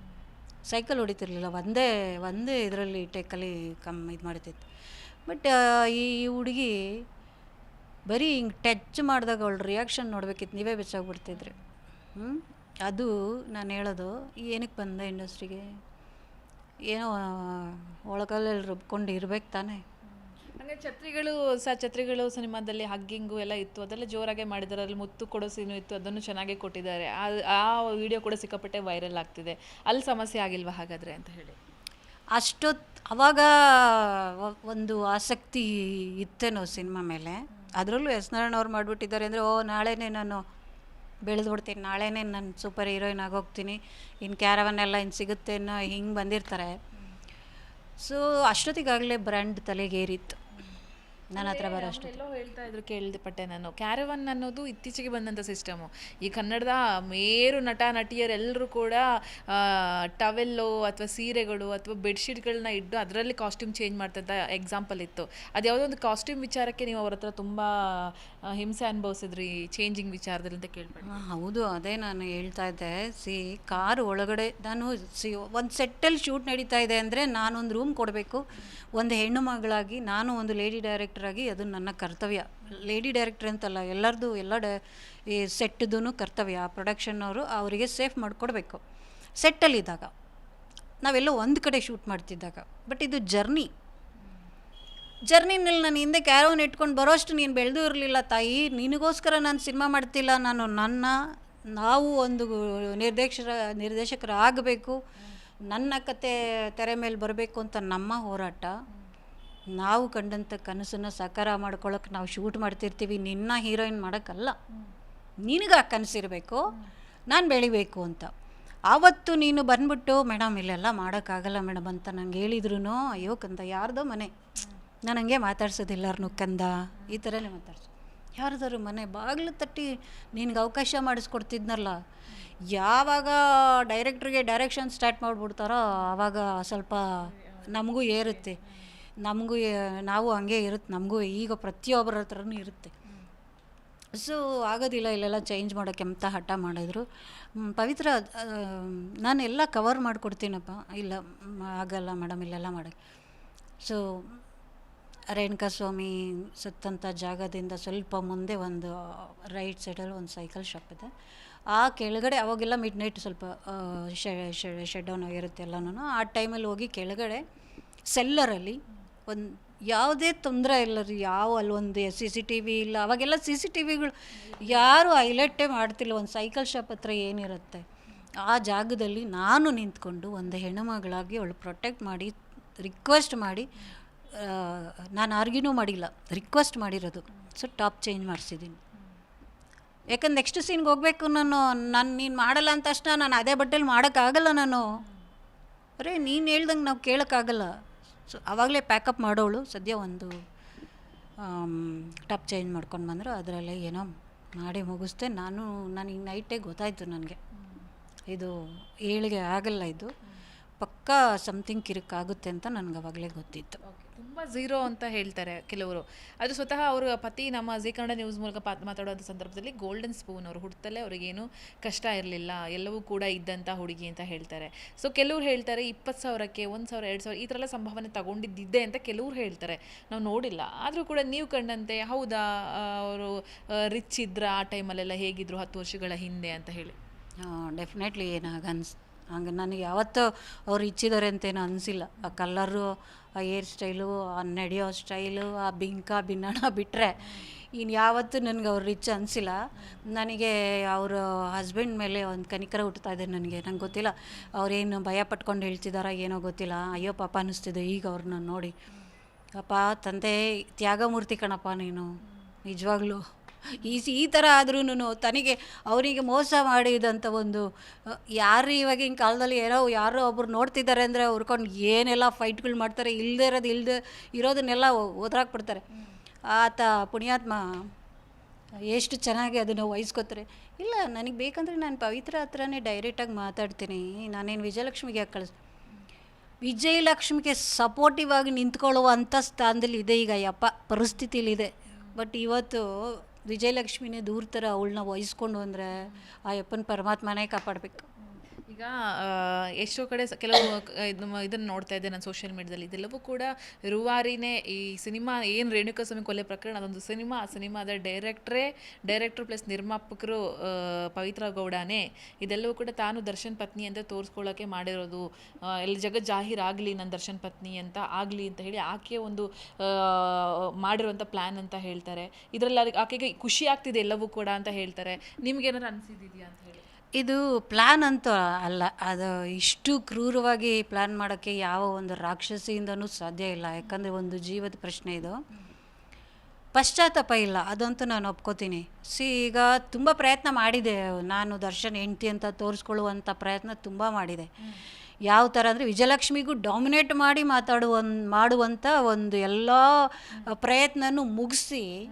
ಸೈಕಲ್ ಹೊಡಿತಿರ್ಲಿಲ್ಲ. ಒಂದೇ ಒಂದೇ ಇದರಲ್ಲಿ ಟೆಕ್ಕಲ್ಲಿ ಕಮ್ ಇದು ಮಾಡ್ತಿತ್ತು. ಬಟ್ ಈ ಹುಡುಗಿ ಬರೀ ಹಿಂಗೆ ಟಚ್ ಮಾಡಿದಾಗ ಅವಳ ರಿಯಾಕ್ಷನ್ ನೋಡ್ಬೇಕಿತ್ತು. ನೀವೇ ಬೆಚ್ಚಾಗ್ಬಿಡ್ತಿದ್ರಿ. ಹ್ಞೂ ಅದು ನಾನು ಹೇಳೋದು ಏನಕ್ಕೆ ಬಂದೆ ಇಂಡಸ್ಟ್ರಿಗೆ ಏನೋ ಒಳಗಲ್ಲಲ್ಲಿ ರುಬ್ಕೊಂಡು ಇರ್ಬೇಕು ತಾನೇ? ಹಂಗೆ ಛತ್ರಿಗಳು ಸ ಛತ್ರಿಗಳು ಸಿನಿಮಾದಲ್ಲಿ ಹಗ್ಗಿಂಗು ಎಲ್ಲ ಇತ್ತು. ಅದೆಲ್ಲ ಜೋರಾಗೆ ಮಾಡಿದ್ದಾರೆ. ಅಲ್ಲಿ ಮುತ್ತು ಕೊಡೋ ಸೀನು ಇತ್ತು. ಅದನ್ನು ಚೆನ್ನಾಗಿ ಕೊಟ್ಟಿದ್ದಾರೆ. ಆ ಆ ವಿಡಿಯೋ ಕೂಡ ಸಿಕ್ಕಾಪಟ್ಟೆ ವೈರಲ್ ಆಗ್ತಿದೆ. ಅಲ್ಲಿ ಸಮಸ್ಯೆ ಆಗಿಲ್ವಾ ಹಾಗಾದರೆ ಅಂತ ಹೇಳಿ. ಅಷ್ಟೊತ್ತು ಅವಾಗ ಒಂದು ಆಸಕ್ತಿ ಇತ್ತೇನೋ ಸಿನಿಮಾ ಮೇಲೆ? ಅದರಲ್ಲೂ ಎಸ್ ನಾರಾಯಣ ಅವ್ರು ಮಾಡಿಬಿಟ್ಟಿದ್ದಾರೆ ಅಂದರೆ ಓ ನಾಳೆನೇ ನಾನು ಬೆಳೆದು ಬಿಡ್ತೀನಿ ನಾಳೆನೇ ನಾನು ಸೂಪರ್ ಹೀರೋಯಿನ್ ಆಗೋಗ್ತೀನಿ. ಇನ್ನು ಕ್ಯಾರವನ್ ಎಲ್ಲ ಇನ್ನು ಸಿಗುತ್ತೆ ಅನ್ನೋ ಹಿಂಗೆ ಬಂದಿರ್ತಾರೆ. ಸೊ ಅಷ್ಟೊತ್ತಿಗಾಗಲೇ ಬ್ರ್ಯಾಂಡ್ ತಲೆಗೇರಿತ್ತು. ನನ್ನ ಹತ್ರ ಬರೋ ಅಷ್ಟು ಎಲ್ಲೋ ಹೇಳ್ತಾ ಇದ್ರು ಕೇಳ್ಪಟ್ಟೆ ನಾನು. ಕ್ಯಾರವನ್ ಅನ್ನೋದು ಇತ್ತೀಚೆಗೆ ಬಂದಂಥ ಸಿಸ್ಟಮು ಈ ಕನ್ನಡದ ಮೇರು ನಟ ನಟಿಯರೆಲ್ಲರೂ ಕೂಡ ಟವೆಲ್ಲು ಅಥವಾ ಸೀರೆಗಳು ಅಥವಾ ಬೆಡ್ಶೀಟ್ಗಳನ್ನ ಇಟ್ಟು ಅದರಲ್ಲಿ ಕಾಸ್ಟ್ಯೂಮ್ ಚೇಂಜ್ ಮಾಡ್ತಿದ್ದ ಎಕ್ಸಾಂಪಲ್ ಇತ್ತು. ಅದು ಯಾವುದೋ ಒಂದು ಕಾಸ್ಟ್ಯೂಮ್ ವಿಚಾರಕ್ಕೆ ನೀವು ಅವ್ರ ಹತ್ರ ತುಂಬ ಹಿಂಸೆ ಅನುಭವಿಸಿದ್ರಿ ಚೇಂಜಿಂಗ್ ವಿಚಾರದಲ್ಲಿ ಅಂತ ಕೇಳ್ಪಟ್ಟೆ. ಹೌದು. ಅದೇ ನಾನು ಹೇಳ್ತಾ ಇದ್ದೆ. ಸಿ ಕಾರ್ ಒಳಗಡೆ ನಾನು ಸಿ ಒಂದು ಸೆಟ್ಟಲ್ಲಿ ಶೂಟ್ ನಡೀತಾ ಇದೆ ಅಂದರೆ ನಾನೊಂದು ರೂಮ್ ಕೊಡಬೇಕು. ಒಂದು ಹೆಣ್ಣು ಮಗಳಾಗಿ ನಾನು ಒಂದು ಲೇಡಿ ಡೈರೆಕ್ಟರ್ ಆಗಿ ಅದು ನನ್ನ ಕರ್ತವ್ಯ. ಲೇಡಿ ಡೈರೆಕ್ಟರ್ ಅಂತಲ್ಲ, ಎಲ್ಲರದು ಎಲ್ಲ ಡ, ಈ ಸೆಟ್ದೂ ಕರ್ತವ್ಯ. ಆ ಪ್ರೊಡಕ್ಷನ್ನವರು ಅವರಿಗೆ ಸೇಫ್ ಮಾಡಿಕೊಡ್ಬೇಕು. ಸೆಟ್ಟಲ್ಲಿದ್ದಾಗ ನಾವೆಲ್ಲೋ ಒಂದು ಕಡೆ ಶೂಟ್ ಮಾಡ್ತಿದ್ದಾಗ, ಬಟ್ ಇದು ಜರ್ನಿ. ಜರ್ನಿನಲ್ಲಿ ನಾನು ಹಿಂದೆ ಕ್ಯಾರೋನ್ ಇಟ್ಕೊಂಡು ಬರೋಷ್ಟು ನೀನು ಬೆಳೆದೂ ಇರಲಿಲ್ಲ ತಾಯಿ. ನಿನಗೋಸ್ಕರ ನಾನು ಸಿನಿಮಾ ಮಾಡ್ತಿಲ್ಲ. ನಾನು ನನ್ನ, ನಾವು ಒಂದು ನಿರ್ದೇಶಕರ ನಿರ್ದೇಶಕರಾಗಬೇಕು. ನನ್ನ ಕತೆ ತೆರೆ ಮೇಲೆ ಬರಬೇಕು ಅಂತ ನಮ್ಮ ಹೋರಾಟ. ನಾವು ಕಂಡಂಥ ಕನಸನ್ನು ಸಾಕಾರ ಮಾಡ್ಕೊಳ್ಳೋಕೆ ನಾವು ಶೂಟ್ ಮಾಡ್ತಿರ್ತೀವಿ, ನಿನ್ನ ಹೀರೋಯಿನ್ ಮಾಡೋಕ್ಕಲ್ಲ. ನಿನಗೆ ಆ ಕನಸಿರಬೇಕು ನಾನು ಬೆಳಿಬೇಕು ಅಂತ. ಆವತ್ತು ನೀನು ಬಂದ್ಬಿಟ್ಟು ಮೇಡಮ್ ಇಲ್ಲೆಲ್ಲ ಮಾಡೋಕ್ಕಾಗಲ್ಲ ಮೇಡಮ್ ಅಂತ ನಂಗೆ ಹೇಳಿದ್ರು ಅಯ್ಯೋ ಕಂದ, ಯಾರ್ದೋ ಮನೆ. ನಾನು ಹಂಗೆ ಮಾತಾಡ್ಸೋದು ಎಲ್ಲರನ್ನೂ ಕಂದ. ಈ ಥರನೇ ಮಾತಾಡ್ಸೋದು ಯಾರ್ದಾರು ಮನೆ ಬಾಗಿಲು ತಟ್ಟಿ ನಿನಗೆ ಅವಕಾಶ ಮಾಡಿಸ್ಕೊಡ್ತಿದ್ನಲ್ಲ, ಯಾವಾಗ ಡೈರೆಕ್ಟ್ರಿಗೆ ಡೈರೆಕ್ಷನ್ ಸ್ಟಾರ್ಟ್ ಮಾಡಿಬಿಡ್ತಾರೋ ಆವಾಗ ಸ್ವಲ್ಪ ನಮಗೂ ಏರುತ್ತೆ. ನಮಗೂ ನಾವು ಹಂಗೆ ಇರುತ್ತೆ ನಮಗೂ ಈಗ ಪ್ರತಿಯೊಬ್ಬರ ಹತ್ರನೂ ಇರುತ್ತೆ. ಸೊ ಆಗೋದಿಲ್ಲ, ಇಲ್ಲೆಲ್ಲ ಚೇಂಜ್ ಮಾಡೋಕ್ಕೆ ಅಂತ ಹಠ ಮಾಡಿದ್ರು. ಪವಿತ್ರ ನಾನು ಎಲ್ಲ ಕವರ್ ಮಾಡಿಕೊಡ್ತೀನಪ್ಪ. ಇಲ್ಲ ಆಗಲ್ಲ ಮೇಡಮ್ ಇಲ್ಲೆಲ್ಲ ಮಾಡೋಕ್ಕೆ ಸೊ ರೇಣುಕಾ ಸ್ವಾಮಿ ಸುತ್ತಂಥ ಜಾಗದಿಂದ ಸ್ವಲ್ಪ ಮುಂದೆ ಒಂದು ರೈಟ್ ಸೈಡಲ್ಲಿ ಒಂದು ಸೈಕಲ್ ಶಾಪ್ ಇದೆ. ಆ ಕೆಳಗಡೆ ಅವಾಗೆಲ್ಲ ಮಿಡ್ ನೈಟ್ ಸ್ವಲ್ಪ ಶೆಡ್ ಡೌನ್ ಆಗಿರುತ್ತೆ ಎಲ್ಲನೂ ಆ ಟೈಮಲ್ಲಿ ಹೋಗಿ ಕೆಳಗಡೆ ಸೆಲ್ಲರಲ್ಲಿ ಒಂದು ಯಾವುದೇ ತೊಂದರೆ ಇಲ್ಲ ರೀ, ಯಾವ ಅಲ್ಲೊಂದು ಸಿ ಸಿ ಟಿ ವಿ ಇಲ್ಲ. ಅವಾಗೆಲ್ಲ ಸಿ ಸಿ ಟಿ ವಿಗಳು ಯಾರೂ ಹೈಲೈಟೇ ಮಾಡ್ತಿಲ್ಲ. ಒಂದು ಸೈಕಲ್ ಶಾಪ್ ಹತ್ರ ಏನಿರುತ್ತೆ, ಆ ಜಾಗದಲ್ಲಿ ನಾನು ನಿಂತ್ಕೊಂಡು ಒಂದು ಹೆಣ್ಣುಮಗಳಾಗಿ ಅವಳು ಪ್ರೊಟೆಕ್ಟ್ ಮಾಡಿ ರಿಕ್ವೆಸ್ಟ್ ಮಾಡಿ ನಾನು ಆರ್ಗ್ಯೂನೂ ಮಾಡಿಲ್ಲ. ರಿಕ್ವೆಸ್ಟ್ ಮಾಡಿರೋದು. ಸೊ, ಟಾಪ್ ಚೇಂಜ್ ಮಾಡಿಸಿದ್ದೀನಿ ಯಾಕಂದ್ರೆ ನೆಕ್ಸ್ಟ್ ಸೀನ್ಗೆ ಹೋಗಬೇಕು ನಾನು ನಾನು ನೀನು ಮಾಡಲ್ಲ ಅಂತ ತಕ್ಷಣ ನಾನು ಅದೇ ಬಟ್ಟೆಲಿ ಮಾಡೋಕ್ಕಾಗಲ್ಲ ನಾನು. ಅರೇ, ನೀನು ಹೇಳ್ದಂಗೆ ನಾವು ಕೇಳೋಕ್ಕಾಗಲ್ಲ ಸೊ ಆವಾಗಲೇ ಪ್ಯಾಕಪ್ ಮಾಡೋಳು, ಸದ್ಯ ಒಂದು ಟಪ್ ಚೇಂಜ್ ಮಾಡ್ಕೊಂಡು ಬಂದರು. ಅದರಲ್ಲೇ ಏನೋ ಮಾಡಿ ಮುಗಿಸ್ದೆ. ನಾನು ನನಗೆ ನೈಟೇ ಗೊತ್ತಾಯಿತು ನನಗೆ. ಇದು ಏಳಿಗೆ ಆಗಲ್ಲ ಇದು. ಪಕ್ಕಾ ಸಮಥಿಂಗ್ ಕಿರಿಕಾಗುತ್ತೆ ಅಂತ ನನಗೆ ಅವಾಗಲೇ ಗೊತ್ತಿತ್ತು. ಝೀರೋ ಅಂತ ಹೇಳ್ತಾರೆ ಕೆಲವರು. ಅದು ಸ್ವತಃ ಅವರ ಪತಿ ನಮ್ಮ ಜಿ ಕನ್ನಡ ನ್ಯೂಸ್ ಮೂಲಕ ಪಾತ್ ಸಂದರ್ಭದಲ್ಲಿ ಗೋಲ್ಡನ್ ಸ್ಪೂನ್ ಅವರು. ಹುಟ್ಟಲೇ ಅವ್ರಿಗೇನು ಕಷ್ಟ ಇರಲಿಲ್ಲ. ಎಲ್ಲವೂ ಕೂಡ ಇದ್ದಂಥ ಹುಡುಗಿ ಅಂತ ಹೇಳ್ತಾರೆ. ಸೊ ಕೆಲವ್ರು ಹೇಳ್ತಾರೆ ಇಪ್ಪತ್ತು ಸಾವಿರಕ್ಕೆ, ಒಂದು ಸಾವಿರ, ಎರಡು ಸಾವಿರ ಈ ಥರ ಎಲ್ಲ ಸಂಭಾವನೆ ತಗೊಂಡಿದ್ದಿದೆ ಅಂತ ಕೆಲವ್ರು ಹೇಳ್ತಾರೆ. ನಾವು ನೋಡಿಲ್ಲ. ಆದರೂ ಕೂಡ ನೀವು ಕಂಡಂತೆ, ಹೌದಾ ಅವರು ರಿಚ್ ಇದ್ರ ಆ ಟೈಮಲ್ಲೆಲ್ಲ ಹೇಗಿದ್ರು ಹತ್ತು ವರ್ಷಗಳ ಹಿಂದೆ ಅಂತ ಹೇಳಿ. ಡೆಫಿನೆಟ್ಲಿ ಏನಾಗ ಅನ್ಸ್ ಹಂಗೆ ನನಗೆ ಯಾವತ್ತೂ ಅವ್ರು ಇಚ್ಚಿದ್ದಾರೆ ಅಂತೇನು ಅನಿಸಿಲ್ಲ. ಆ ಕಲ್ಲರು, ಆ ಏರ್ ಸ್ಟೈಲು ಆ ನಡೆಯೋ ಸ್ಟೈಲು ಆ ಬಿಂಕ, ಬಿನ್ನಣ ಬಿಟ್ಟರೆ ಇನ್ನು ಯಾವತ್ತೂ ನನಗೆ ಅವ್ರು ರಿಚ್ ಅನಿಸಿಲ್ಲ. ನನಗೆ ಅವರ ಹಸ್ಬೆಂಡ್ ಮೇಲೆ ಒಂದು ಕನಿಕರ ಹುಟ್ಟುತ್ತಾ ಇದೆ ನನಗೆ. ನಂಗೆ ಗೊತ್ತಿಲ್ಲ ಅವ್ರೇನು ಭಯ ಪಟ್ಕೊಂಡು ಹೇಳ್ತಿದಾರ ಏನೋ ಗೊತ್ತಿಲ್ಲ. ಅಯ್ಯೋ ಪಾಪ ಅನ್ನಿಸ್ತಿದೆ ಈಗ ಅವ್ರನ್ನ ನೋಡಿ. ಅಪ್ಪ, ತಂದೆ, ತ್ಯಾಗಮೂರ್ತಿ ಕಣಪ್ಪ ನೀನು. ನಿಜವಾಗ್ಲೂ. ಈ ಈ ಥರ ಆದ್ರೂ ತನಗೆ ಅವರಿಗೆ ಮೋಸ ಮಾಡಿದಂಥ ಒಂದು ಯಾರು ಇವಾಗಿನ ಕಾಲದಲ್ಲಿ ಏನೋ ಯಾರೋ ಒಬ್ರು ನೋಡ್ತಿದ್ದಾರೆ ಅಂದರೆ ಹುರ್ಕೊಂಡು ಏನೆಲ್ಲ ಫೈಟ್ಗಳು ಮಾಡ್ತಾರೆ ಇಲ್ಲದೆ ಇರೋದು ಇಲ್ಲದೆ ಇರೋದನ್ನೆಲ್ಲ ಓದ್ರಾಕ್ಬಿಡ್ತಾರೆ ಆತ ಪುಣ್ಯಾತ್ಮ ಎಷ್ಟು ಚೆನ್ನಾಗಿ ಅದನ್ನು ವಹಿಸ್ಕೋತಾರೆ. ಇಲ್ಲ, ನನಗೆ ಬೇಕಂದರೆ ನಾನು ಪವಿತ್ರ ಹತ್ರನೇ ಡೈರೆಕ್ಟಾಗಿ ಮಾತಾಡ್ತೀನಿ. ನಾನೇನು ವಿಜಯಲಕ್ಷ್ಮಿಗೆ ಯಾಕೆ ಕಳಿಸ್, ವಿಜಯಲಕ್ಷ್ಮಿಗೆ ಸಪೋರ್ಟಿವ್ ಆಗಿ ನಿಂತ್ಕೊಳ್ಳುವಂಥ ಸ್ಥಾನದಲ್ಲಿ ಇದೆ ಈಗ ಯಪ್ಪ, ಪರಿಸ್ಥಿತಿಲಿದೆ. ಬಟ್ ಇವತ್ತು ವಿಜಯಲಕ್ಷ್ಮಿನೇ ದೂರ ಥರ ಅವಳನ್ನ ವಹಿಸ್ಕೊಂಡು ಅಂದರೆ ಆ ಯಪ್ಪನ ಪರಮಾತ್ಮನೇ ಕಾಪಾಡಬೇಕು. ಈಗ ಎಷ್ಟೋ ಕಡೆ ಕೆಲವು ಇದನ್ನು ನೋಡ್ತಾ ಇದ್ದೆ ನಾನು ಸೋಷಿಯಲ್ ಮೀಡಿಯಾದಲ್ಲಿ ಇದೆಲ್ಲವೂ ಕೂಡ ರುವಾರಿನೇ ಈ ಸಿನಿಮಾ, ಏನು ರೇಣುಕಾ ಸ್ವಾಮಿ ಕೊಲೆ ಪ್ರಕರಣ, ಅದೊಂದು ಸಿನಿಮಾ. ಆ ಸಿನಿಮಾದ ಡೈರೆಕ್ಟ್ರೇ ಡೈರೆಕ್ಟ್ರು ಪ್ಲಸ್ ನಿರ್ಮಾಪಕರು ಪವಿತ್ರ ಗೌಡನೇ. ಇದೆಲ್ಲವೂ ಕೂಡ ತಾನು ದರ್ಶನ್ ಪತ್ನಿ ಅಂತ ತೋರಿಸ್ಕೊಳ್ಳೋಕೆ ಮಾಡಿರೋದು. ಎಲ್ಲ ಜಗತ್ ಜಾಹೀರಾಗಲಿ ನನ್ನ ದರ್ಶನ್ ಪತ್ನಿ ಅಂತ ಆಗಲಿ ಅಂತ ಹೇಳಿ ಆಕೆಯ ಒಂದು ಮಾಡಿರುವಂಥ ಪ್ಲ್ಯಾನ್ ಅಂತ ಹೇಳ್ತಾರೆ. ಇದರಲ್ಲಿ ಆಕೆಗೆ ಖುಷಿ ಆಗ್ತಿದೆ ಎಲ್ಲವೂ ಕೂಡ ಅಂತ ಹೇಳ್ತಾರೆ. ನಿಮ್ಗೇನಾರು ಅನಿಸಿದೆಯಾ ಅಂತ ಹೇಳಿ. ಇದು ಪ್ಲ್ಯಾನ್ ಅಂತೂ ಅಲ್ಲ. ಅದು ಇಷ್ಟು ಕ್ರೂರವಾಗಿ ಪ್ಲ್ಯಾನ್ ಮಾಡೋಕ್ಕೆ ಯಾವ ಒಂದು ರಾಕ್ಷಸಿಯಿಂದನೂ ಸಾಧ್ಯ ಇಲ್ಲ. ಯಾಕಂದರೆ ಒಂದು ಜೀವದ ಪ್ರಶ್ನೆ ಇದು. ಪಶ್ಚಾತ್ತಾಪ ಇಲ್ಲ. ಅದಂತೂ ನಾನು ಒಪ್ಕೋತೀನಿ. ಸಿ, ಈಗ ತುಂಬ ಪ್ರಯತ್ನ ಮಾಡಿದೆ. ನಾನು ದರ್ಶನ್, ಹೆಂಡ್ತಿ ಅಂತ ತೋರಿಸ್ಕೊಳ್ಳುವಂಥ ಪ್ರಯತ್ನ ತುಂಬ ಮಾಡಿದೆ. ಯಾವ ಥರ ಅಂದರೆ ವಿಜಯಲಕ್ಷ್ಮಿಗೂ ಡಾಮಿನೇಟ್ ಮಾಡಿ ಮಾತಾಡುವ ಮಾಡುವಂಥ ಒಂದು ಎಲ್ಲ ಪ್ರಯತ್ನನೂ ಮುಗಿಸಿ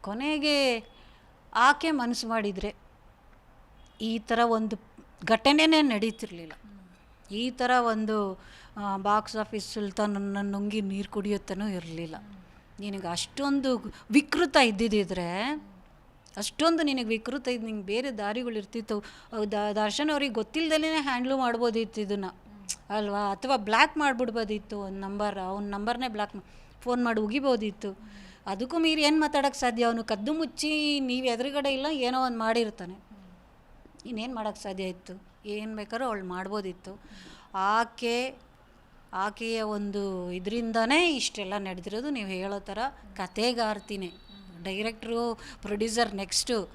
ಕೊನೆಗೆ ಆಕೆ ಮನಸ್ಸು ಮಾಡಿದರೆ ಈ ಥರ ಒಂದು ಘಟನೆನೇ ನಡೀತಿರ್ಲಿಲ್ಲ. ಈ ಥರ ಒಂದು ಬಾಕ್ಸ್ ಆಫೀಸ್ ಸುಲ್ತಾನನ್ನು ನುಂಗಿ ನೀರು ಕುಡಿಯುತ್ತನೂ ಇರಲಿಲ್ಲ. ನಿನಗೆ ಅಷ್ಟೊಂದು ವಿಕೃತ ಇದ್ದಿದ್ದಿದ್ರೆ ಅಷ್ಟೊಂದು ನಿನಗೆ ವಿಕೃತ ಇದ್ದು ನಿಂಗೆ ಬೇರೆ ದಾರಿಗಳು ಇರ್ತಿತ್ತು. ದರ್ಶನ್ ಅವ್ರಿಗೆ ಗೊತ್ತಿಲ್ಲದಲೇ ಹ್ಯಾಂಡ್ಲು ಮಾಡ್ಬೋದಿತ್ತು ಇದನ್ನು. ಅಲ್ವಾ? ಅಥವಾ ಬ್ಲ್ಯಾಕ್ ಮಾಡಿಬಿಡ್ಬೋದಿತ್ತು ಒಂದು ನಂಬರ್, ಅವ್ನ ನಂಬರ್ನೇ ಬ್ಲ್ಯಾಕ್ ಫೋನ್ ಮಾಡಿ ಉಗಿಬೋದಿತ್ತು. ಅದಕ್ಕೂ ಮೀರಿ ಏನು ಮಾತಾಡೋಕ್ಕೆ ಸಾಧ್ಯ? ಅವನು ಕದ್ದು ಮುಚ್ಚಿ ನೀವು ಎದುರುಗಡೆ ಇಲ್ಲ, ಏನೋ ಒಂದು ಮಾಡಿರ್ತಾನೆ. ಇನ್ನೇನು ಮಾಡೋಕ್ಕೆ ಸಾಧ್ಯ ಇತ್ತು? ಏನು ಬೇಕಾದ್ರೂ ಅವಳು ಮಾಡ್ಬೋದಿತ್ತು. ಆಕೆ, ಆಕೆಯ ಒಂದು ಇದರಿಂದನೇ ಇಷ್ಟೆಲ್ಲ ನಡೆದಿರೋದು. ನೀವು ಹೇಳೋ ಥರ ಕತೆಗಾರ್ತಿನೇ ಡೈರೆಕ್ಟ್ರು, ಪ್ರೊಡ್ಯೂಸರ್ ನೆಕ್ಸ್ಟು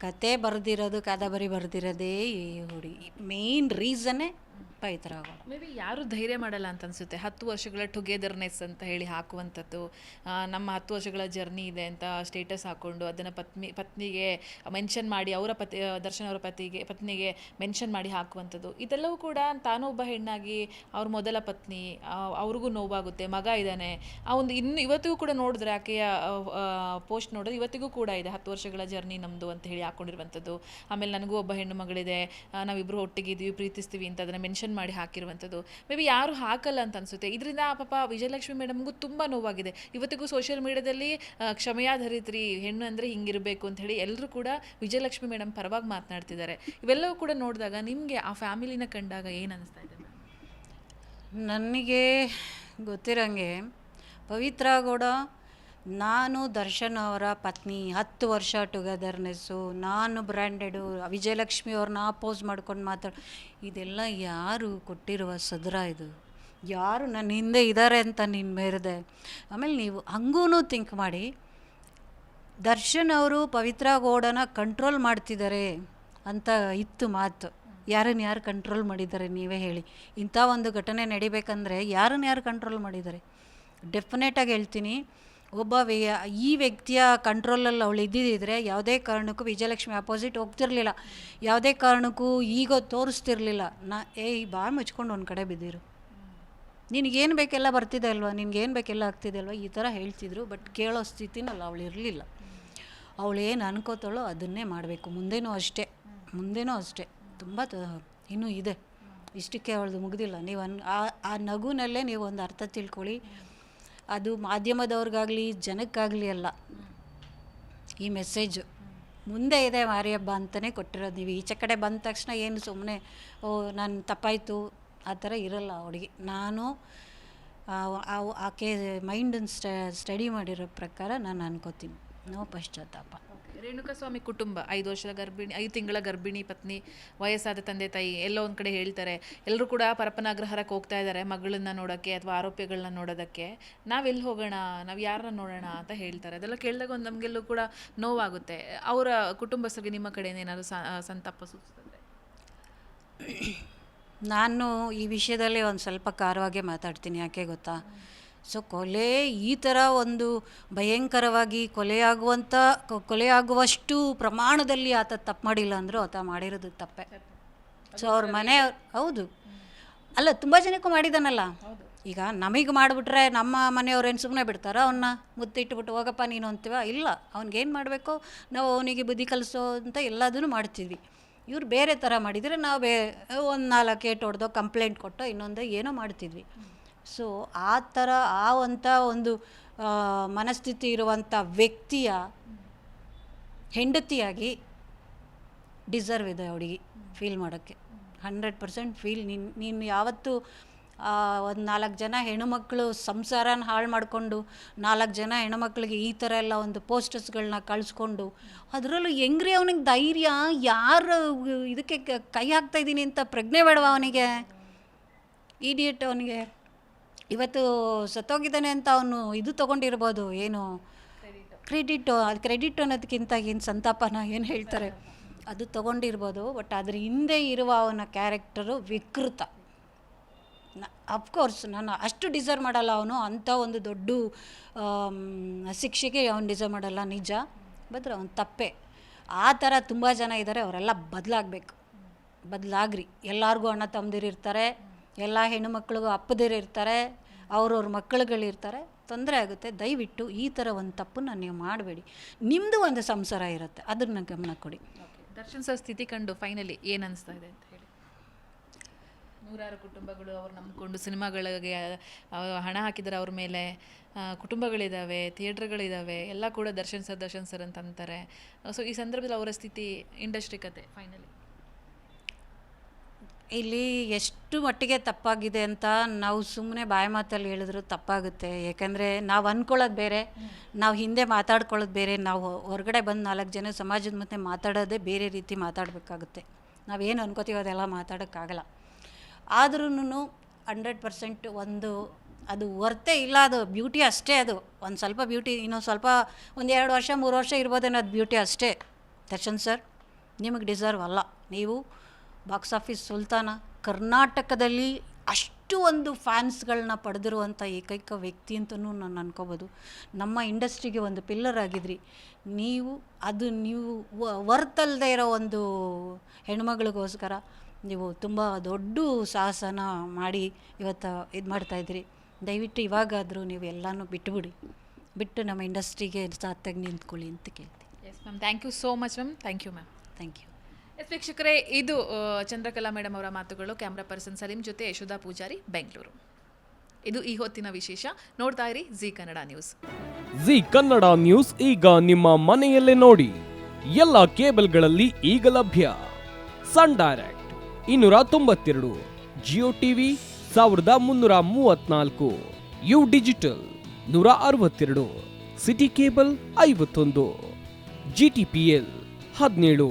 ಕತೆ ಬರೆದಿರೋದು ಕಾದಂಬರಿ ಬರೆದಿರೋದೇ ಈ ಹುಡುಗಿ. ಮೇಯ್ನ್ ರೀಸನ್ನೇ ಪವಿತ್ರ ಆಗೋದು ಮೇ ಬಿ ಯಾರು ಧೈರ್ಯ ಮಾಡಲ್ಲ ಅಂತ ಅನಿಸುತ್ತೆ. ಹತ್ತು ವರ್ಷಗಳ ಟುಗೆದರ್ನೆಸ್ ಅಂತ ಹೇಳಿ ಹಾಕುವಂಥದ್ದು ನಮ್ಮ ಹತ್ತು ವರ್ಷಗಳ ಜರ್ನಿ ಇದೆ ಅಂತ ಸ್ಟೇಟಸ್ ಹಾಕ್ಕೊಂಡು ಅದನ್ನು ಪತ್ನಿ, ಪತ್ನಿಗೆ ಮೆನ್ಷನ್ ಮಾಡಿ, ಅವರ ಪತಿ, ದರ್ಶನ್ ಅವರ ಪತಿಗೆ, ಪತ್ನಿಗೆ ಮೆನ್ಷನ್ ಮಾಡಿ ಹಾಕುವಂಥದ್ದು. ಇದೆಲ್ಲವೂ ಕೂಡ ತಾನು ಒಬ್ಬ ಹೆಣ್ಣಾಗಿ ಅವ್ರ ಮೊದಲ ಪತ್ನಿ ಅವ್ರಿಗೂ ನೋವಾಗುತ್ತೆ, ಮಗ ಇದ್ದಾನೆ. ಆ ಒಂದು ಇನ್ನು ಇವತ್ತಿಗೂ ಕೂಡ ನೋಡಿದ್ರೆ ಆಕೆಯ ಪೋಸ್ಟ್ ನೋಡಿದ್ರೆ ಇವತ್ತಿಗೂ ಕೂಡ ಇದೆ ಹತ್ತು ವರ್ಷಗಳ ಜರ್ನಿ ನಮ್ಮದು ಅಂತ ಹೇಳಿ ಹಾಕೊಂಡಿರುವಂಥದ್ದು. ಆಮೇಲೆ ನನಗೂ ಒಬ್ಬ ಹೆಣ್ಣು ಮಗಳಿದೆ ನಾವಿಬ್ಬರು ಒಟ್ಟಿಗೆ ಇದ್ದೀವಿ ಪ್ರೀತಿಸ್ತೀವಿ ಅಂತ ಅದನ್ನು ಮೆನ್ಷನ್ ಮಾಡಿ ಹಾಕಿರುವಂಥದ್ದು. ಮೇ ಬಿ ಯಾರು ಹಾಕಲ್ಲ ಅಂತ ಅನ್ಸುತ್ತೆ. ಇದರಿಂದ ಪಾಪ ವಿಜಯಲಕ್ಷ್ಮಿ ಮೇಡಮ್ಗೂ ತುಂಬ ನೋವಾಗಿದೆ. ಇವತ್ತಿಗೂ ಸೋಷಿಯಲ್ ಮೀಡಿಯಾದಲ್ಲಿ ಕ್ಷಮೆಯಾಧರಿತ್ರಿ, ಹೆಣ್ಣು ಅಂದರೆ ಹಿಂಗಿರಬೇಕು ಅಂತ ಹೇಳಿ ಎಲ್ಲರೂ ಕೂಡ ವಿಜಯಲಕ್ಷ್ಮಿ ಮೇಡಮ್ ಪರವಾಗಿ ಮಾತನಾಡ್ತಿದ್ದಾರೆ. ಇವೆಲ್ಲವೂ ಕೂಡ ನೋಡಿದಾಗ ನಿಮಗೆ ಆ ಫ್ಯಾಮಿಲಿನ ಕಂಡಾಗ ಏನು ಅನಿಸ್ತಾ ಇದೆ ನನಗೆ ಗೊತ್ತಿರಂಗೆ ಪವಿತ್ರ ಗೌಡ ನಾನು ದರ್ಶನ್ ಅವರ ಪತ್ನಿ, ಹತ್ತು ವರ್ಷ ಟುಗೆದರ್ನೆಸ್ಸು ನಾನು ಬ್ರ್ಯಾಂಡೆಡು ವಿಜಯಲಕ್ಷ್ಮಿ ಅವ್ರನ್ನ ಅಪೋಸ್ ಮಾಡ್ಕೊಂಡು ಮಾತಾಡ, ಇದೆಲ್ಲ ಯಾರು ಕೊಟ್ಟಿರುವ ಸದರ ಇದು? ಯಾರು ನನ್ನ ಹಿಂದೆ ಇದ್ದಾರೆ ಅಂತ ನೀನು ಮೇರೆದೆ ಆಮೇಲೆ ನೀವು ಹಂಗೂ ಥಿಂಕ್ ಮಾಡಿ, ದರ್ಶನ್ ಅವರು ಪವಿತ್ರ ಗೌಡನ ಕಂಟ್ರೋಲ್ ಮಾಡ್ತಿದ್ದಾರೆ ಅಂತ ಇತ್ತು ಮಾತು. ಯಾರನ್ನು ಯಾರು ಕಂಟ್ರೋಲ್ ಮಾಡಿದ್ದಾರೆ ನೀವೇ ಹೇಳಿ. ಇಂಥ ಒಂದು ಘಟನೆ ನಡಿಬೇಕಂದ್ರೆ ಯಾರನ್ನು ಯಾರು ಕಂಟ್ರೋಲ್ ಮಾಡಿದ್ದಾರೆ ಡೆಫಿನೆಟಾಗಿ ಹೇಳ್ತೀನಿ ಒಬ್ಬ ಈ ವ್ಯಕ್ತಿಯ ಕಂಟ್ರೋಲಲ್ಲಿ ಅವಳು ಇದ್ದಿದ್ದರೆ ಯಾವುದೇ ಕಾರಣಕ್ಕೂ ವಿಜಯಲಕ್ಷ್ಮಿ ಅಪೋಸಿಟ್ ಹೋಗ್ತಿರ್ಲಿಲ್ಲ. ಯಾವುದೇ ಕಾರಣಕ್ಕೂ ಈಗ ತೋರಿಸ್ತಿರ್ಲಿಲ್ಲ. ನಾ, ಏಯ್ ಬಾ ಮುಚ್ಕೊಂಡು ಒಂದು ಕಡೆ ಬಿದ್ದಿರು. ನಿನಗೇನು ಬೇಕೆಲ್ಲ ಬರ್ತಿದೆ ಅಲ್ವಾ? ನಿನಗೇನು ಬೇಕೆಲ್ಲ ಆಗ್ತಿದೆ ಅಲ್ವಾ? ಈ ಥರ ಹೇಳ್ತಿದ್ರು, ಬಟ್ ಕೇಳೋ ಸ್ಥಿತಿನಲ್ಲ ಅವಳು ಇರಲಿಲ್ಲ. ಅವಳು ಏನು ಅನ್ಕೋತಾಳೋ ಅದನ್ನೇ ಮಾಡಬೇಕು. ಮುಂದೇನೂ ಅಷ್ಟೇ. ಮುಂದೇನೂ ಅಷ್ಟೇ. ತುಂಬ ಇನ್ನೂ ಇದೆ. ಇಷ್ಟಕ್ಕೆ ಅವಳದು ಮುಗ್ದಿಲ್ಲ. ನೀವು ಅನ್, ಆ ಆ ನಗುನಲ್ಲೇ ನೀವು ಒಂದು ಅರ್ಥ ತಿಳ್ಕೊಳ್ಳಿ. ಅದು ಮಾಧ್ಯಮದವ್ರಿಗಾಗಲಿ, ಜನಕ್ಕಾಗಲಿ ಅಲ್ಲ. ಈ ಮೆಸೇಜು ಮುಂದೆ ಇದೆ ಮಾರಿಹಬ್ಬ ಅಂತಲೇ ಕೊಟ್ಟಿರೋದು. ನೀವು ಈಚೆ ಕಡೆ ಬಂದ ತಕ್ಷಣ ಏನು ಸುಮ್ಮನೆ ಓ, ನಾನು ತಪ್ಪಾಯಿತು. ಆ ಥರ ಇರಲ್ಲ ಅವಳಿಗೆ ನಾನು ಆಕೆ ಮೈಂಡನ್ನು ಸ್ಟಡಿ ಮಾಡಿರೋ ಪ್ರಕಾರ ನಾನು ಅನ್ಕೋತೀನಿ. ನೋ ಪಶ್ಚಾತ್ತಾಪ. ರೇಣುಕಾಸ್ವಾಮಿ ಕುಟುಂಬ, ಐದು ವರ್ಷದ ಗರ್ಭಿಣಿ, ಐದು ತಿಂಗಳ ಗರ್ಭಿಣಿ ಪತ್ನಿ, ವಯಸ್ಸಾದ ತಂದೆ ತಾಯಿ ಎಲ್ಲೋ ಒಂದು ಕಡೆ ಹೇಳ್ತಾರೆ, ಎಲ್ಲರೂ ಕೂಡ ಪರಪನಾಗ್ರಹರಕ್ಕೆ ಹೋಗ್ತಾ ಇದ್ದಾರೆ ಮಗಳನ್ನ ನೋಡೋಕ್ಕೆ ಅಥವಾ ಆರೋಪಿಗಳನ್ನ ನೋಡೋದಕ್ಕೆ. ನಾವೆಲ್ಲಿ ಹೋಗೋಣ, ನಾವು ಯಾರನ್ನ ನೋಡೋಣ ಅಂತ ಹೇಳ್ತಾರೆ. ಅದೆಲ್ಲ ಕೇಳಿದಾಗ ಒಂದು ನಮಗೆಲ್ಲೂ ಕೂಡ ನೋವಾಗುತ್ತೆ. ಅವರ ಕುಟುಂಬಸ್ಥರಿಗೆ ನಿಮ್ಮ ಕಡೆಯಿಂದ ಏನಾದರೂ ಸಂತಾಪ ಸೂಚಿಸ್ತದೆ ನಾನು ಈ ವಿಷಯದಲ್ಲಿ ಒಂದು ಸ್ವಲ್ಪ ಖಾರವಾಗೇ ಮಾತಾಡ್ತೀನಿ, ಯಾಕೆ ಗೊತ್ತಾ? ಸೊ ಕೊಲೆ ಈ ಥರ ಒಂದು ಭಯಂಕರವಾಗಿ ಕೊಲೆಯಾಗುವಂಥ ಕೊಲೆಯಾಗುವಷ್ಟು ಪ್ರಮಾಣದಲ್ಲಿ ಆತ ತಪ್ಪು ಮಾಡಿಲ್ಲ ಅಂದರು ಆತ ಮಾಡಿರೋದು ತಪ್ಪೆ. ಸೊ ಅವ್ರ ಮನೆ ಹೌದು. ಅಲ್ಲ ತುಂಬ ಜನಕ್ಕೂ ಮಾಡಿದಾನಲ್ಲ. ಈಗ ನಮಗೆ ಮಾಡಿಬಿಟ್ರೆ ನಮ್ಮ ಮನೆಯವ್ರೇನು ಸುಮ್ಮನೆ ಬಿಡ್ತಾರ ಅವನ್ನ ಮುತ್ತಿಟ್ಬಿಟ್ಟು ಹೋಗಪ್ಪ ನೀನು ಅಂತೀವ? ಇಲ್ಲ. ಅವ್ನಿಗೇನು ಮಾಡಬೇಕು? ನಾವು ಅವನಿಗೆ ಬುದ್ಧಿ ಕಲಿಸೋ ಅಂತ ಎಲ್ಲದನ್ನು ಮಾಡ್ತಿದ್ವಿ ಇವ್ರು ಬೇರೆ ಥರ ಮಾಡಿದರೆ ನಾವು ಬೇ ಒಂದು ನಾಲ್ಕು ಏಟು ಹೊಡೆದೋ ಕಂಪ್ಲೇಂಟ್ ಕೊಟ್ಟೋ ಇನ್ನೊಂದು ಏನೋ ಮಾಡ್ತಿದ್ವಿ. ಸೊ ಆ ಥರ ಆ ಅಂಥ ಒಂದು ಮನಸ್ಥಿತಿ ಇರುವಂಥ ವ್ಯಕ್ತಿಯ ಹೆಂಡತಿಯಾಗಿ ಡಿಸರ್ವ್ ಇದೆ ಅವಳಿಗೆ ಫೀಲ್ ಮಾಡೋಕ್ಕೆ. ಹಂಡ್ರೆಡ್ ಪರ್ಸೆಂಟ್ ಫೀಲ್ ನೀನು ನೀನು ಯಾವತ್ತು ಒಂದು ನಾಲ್ಕು ಜನ ಹೆಣ್ಣುಮಕ್ಕಳು ಸಂಸಾರನ ಹಾಳು ಮಾಡಿಕೊಂಡು, ನಾಲ್ಕು ಜನ ಹೆಣ್ಣುಮಕ್ಳಿಗೆ ಈ ಥರ ಎಲ್ಲ ಒಂದು ಪೋಸ್ಟರ್ಸ್ಗಳನ್ನ ಕಳಿಸ್ಕೊಂಡು, ಅದರಲ್ಲೂ ಹೆಂಗ್ರಿ ಅವನಿಗೆ ಧೈರ್ಯ? ಯಾರು ಇದಕ್ಕೆ ಕೈ ಹಾಕ್ತಾಯಿದ್ದೀನಿ ಅಂತ ಪ್ರಜ್ಞೆ ಬೇಡವಾ ಅವನಿಗೆ? ಇಡಿಯಟ್ ಅವನಿಗೆ. ಇವತ್ತು ಸತ್ತೋಗಿದ್ದಾನೆ ಅಂತ ಅವನು ಇದು ತೊಗೊಂಡಿರ್ಬೋದು, ಏನು? ಕ್ರೆಡಿಟು ಅದು ಕ್ರೆಡಿಟ್ ಅನ್ನೋದಕ್ಕಿಂತ ಏನು ಸಂತಾಪನ, ಏನು ಹೇಳ್ತಾರೆ? ಅದು ತೊಗೊಂಡಿರ್ಬೋದು ಬಟ್ ಅದ್ರ ಹಿಂದೆ ಇರುವ ಅವನ ಕ್ಯಾರೆಕ್ಟರು ವಿಕೃತ. ಅಫ್ಕೋರ್ಸ್ ನಾನು ಅಷ್ಟು ಡಿಸರ್ವ್ ಮಾಡಲ್ಲ ಅವನು ಅಂಥ ಒಂದು ದೊಡ್ಡ ಶಿಕ್ಷೆಗೆ ಅವನು ಡಿಸರ್ವ್ ಮಾಡಲ್ಲ, ನಿಜ. ಬದ್ರೆ ಅವನು ತಪ್ಪೆ. ಆ ಥರ ತುಂಬ ಜನ ಇದ್ದಾರೆ ಅವರೆಲ್ಲ ಬದಲಾಗಬೇಕು. ಬದಲಾಗ್ರಿ. ಎಲ್ಲರಿಗೂ ಅಣ್ಣ ತಮ್ಮದಿರಿರ್ತಾರೆ. ಎಲ್ಲ ಹೆಣ್ಣುಮಕ್ಳಿಗೂ ಅಪ್ಪದಿರು ಇರ್ತಾರೆ, ಅವ್ರವ್ರ ಮಕ್ಕಳುಗಳಿರ್ತಾರೆ ತೊಂದರೆ ಆಗುತ್ತೆ. ದಯವಿಟ್ಟು ಈ ಥರ ಒಂದು ತಪ್ಪನ್ನು ನೀವು ಮಾಡಬೇಡಿ. ನಿಮ್ಮದು ಒಂದು ಸಂಸಾರ ಇರುತ್ತೆ ಅದನ್ನು ಗಮನ ಕೊಡಿ. ದರ್ಶನ್ ಸರ್ ಸ್ಥಿತಿ ಕಂಡು ಫೈನಲಿ ಏನು ಅನಿಸ್ತಾ ಇದೆ ಅಂತ ಹೇಳಿ. ನೂರಾರು ಕುಟುಂಬಗಳು ಅವ್ರು ನಂಬಿಕೊಂಡು ಸಿನಿಮಾಗಳಿಗೆ ಹಣ ಹಾಕಿದ್ದಾರೆ ಅವ್ರ ಮೇಲೆ ಕುಟುಂಬಗಳಿದ್ದಾವೆ ಥಿಯೇಟ್ರ್ಗಳಿದ್ದಾವೆ ಎಲ್ಲ ಕೂಡ ದರ್ಶನ್ ಸರ್ ದರ್ಶನ್ ಸರ್ ಅಂತ ಅಂತಾರೆ. ಸೊ, ಈ ಸಂದರ್ಭದಲ್ಲಿ ಅವರ ಸ್ಥಿತಿ, ಇಂಡಸ್ಟ್ರಿ ಕತೆ ಫೈನಲಿ ಇಲ್ಲಿ ಎಷ್ಟು ಮಟ್ಟಿಗೆ ತಪ್ಪಾಗಿದೆ ಅಂತ ನಾವು ಸುಮ್ಮನೆ ಬಾಯಿ ಮಾತಲ್ಲಿ ಹೇಳಿದ್ರು ತಪ್ಪಾಗುತ್ತೆ. ಯಾಕಂದರೆ ನಾವು ಅಂದ್ಕೊಳ್ಳೋದು ಬೇರೆ, ನಾವು ಹಿಂದೆ ಮಾತಾಡ್ಕೊಳ್ಳೋದು ಬೇರೆ, ನಾವು ಹೊರಗಡೆ ಬಂದು ನಾಲ್ಕು ಜನ ಸಮಾಜದ ಮುಂದೆ ಮಾತಾಡೋದೇ ಬೇರೆ ರೀತಿ ಮಾತಾಡಬೇಕಾಗುತ್ತೆ. ನಾವೇನು ಅನ್ಕೋತೀವಿ ಅದೆಲ್ಲ ಮಾತಾಡೋಕ್ಕಾಗಲ್ಲ. ಆದ್ರೂ ಹಂಡ್ರೆಡ್ ಪರ್ಸೆಂಟ್ ಒಂದು ಅದು ವರ್ತೇ ಇಲ್ಲ, ಅದು ಬ್ಯೂಟಿ ಅಷ್ಟೇ ಅದು. ಒಂದು ಸ್ವಲ್ಪ ಬ್ಯೂಟಿ, ಇನ್ನೊಂದು ಸ್ವಲ್ಪ ಒಂದು ಎರಡು ವರ್ಷ, ಮೂರು ವರ್ಷ ಇರ್ಬೋದೇನೋ ಅದು ಬ್ಯೂಟಿ ಅಷ್ಟೇ. ದರ್ಶನ್ ಸರ್, ನಿಮಗೆ ಡಿಸರ್ವ್ ಅಲ್ಲ. ನೀವು ಬಾಕ್ಸ್ ಆಫೀಸ್ ಸುಲ್ತಾನ ಕರ್ನಾಟಕದಲ್ಲಿ ಅಷ್ಟು ಒಂದು ಫ್ಯಾನ್ಸ್ಗಳನ್ನ ಪಡೆದಿರುವಂಥ ಏಕೈಕ ವ್ಯಕ್ತಿ ಅಂತಲೂ ನಾನು ಅನ್ಕೋಬೋದು. ನಮ್ಮ ಇಂಡಸ್ಟ್ರಿಗೆ ಒಂದು ಪಿಲ್ಲರ್ ಆಗಿದ್ರಿ. ನೀವು ಅದು ನೀವು ವರ್ತಲ್ಲದೆ ಇರೋ ಒಂದು ಹೆಣ್ಮಗಳಿಗೋಸ್ಕರ ನೀವು ತುಂಬ ದೊಡ್ಡ ಸಾಹಸನ ಮಾಡಿ ಇವತ್ತು ಇದು ಮಾಡ್ತಾಯಿದ್ರಿ ದಯವಿಟ್ಟು ಇವಾಗಾದರೂ ನೀವು ಎಲ್ಲನೂ ಬಿಟ್ಟುಬಿಡಿ ಬಿಟ್ಟು ನಮ್ಮ ಇಂಡಸ್ಟ್ರಿಗೆ ಸಾತ್ತಾಗಿ ನಿಂತ್ಕೊಳ್ಳಿ ಅಂತ ಕೇಳ್ತೀನಿ. Yes ma'am thank you so much ma'am thank you ma'am thank you yes ವೀಕ್ಷಕರೇ, ಇದು ಚಂದ್ರಕಲಾ ಮೇಡಮ್ ಅವರ ಮಾತುಗಳು. ಕ್ಯಾಮ್ರಾ ಪರ್ಸನ್ ಸಲೀಂ ಜೊತೆ ಯಶೋಧಾ ಪೂಜಾರಿ, ಬೆಂಗಳೂರು. ಇದು ಈ ಹೊತ್ತಿನ ವಿಶೇಷ. ನೋಡ್ತಾ ಇರಿ G Kannada news. G Kannada news ಈಗ ನಿಮ್ಮ ಮನೆಯಲ್ಲೇ ನೋಡಿ. ಎಲ್ಲ ಕೇಬಲ್ಗಳಲ್ಲಿ ಈಗ ಲಭ್ಯ. ಸನ್ ಡೈರೆಕ್ಟ್ ಇನ್ನೂರ ತೊಂಬತ್ತೆರಡು, ಜಿಯೋ ಟಿವಿ ಸಾವಿರದ ಮುನ್ನೂರ ಮೂವತ್ನಾಲ್ಕು, ಯು ಡಿಜಿಟಲ್ ನೂರ ಅರವತ್ತೆರಡು, ಸಿಟಿ ಕೇಬಲ್ ಐವತ್ತೊಂದು, ಜಿ ಟಿ ಪಿ ಎಲ್ ಹದಿನೇಳು.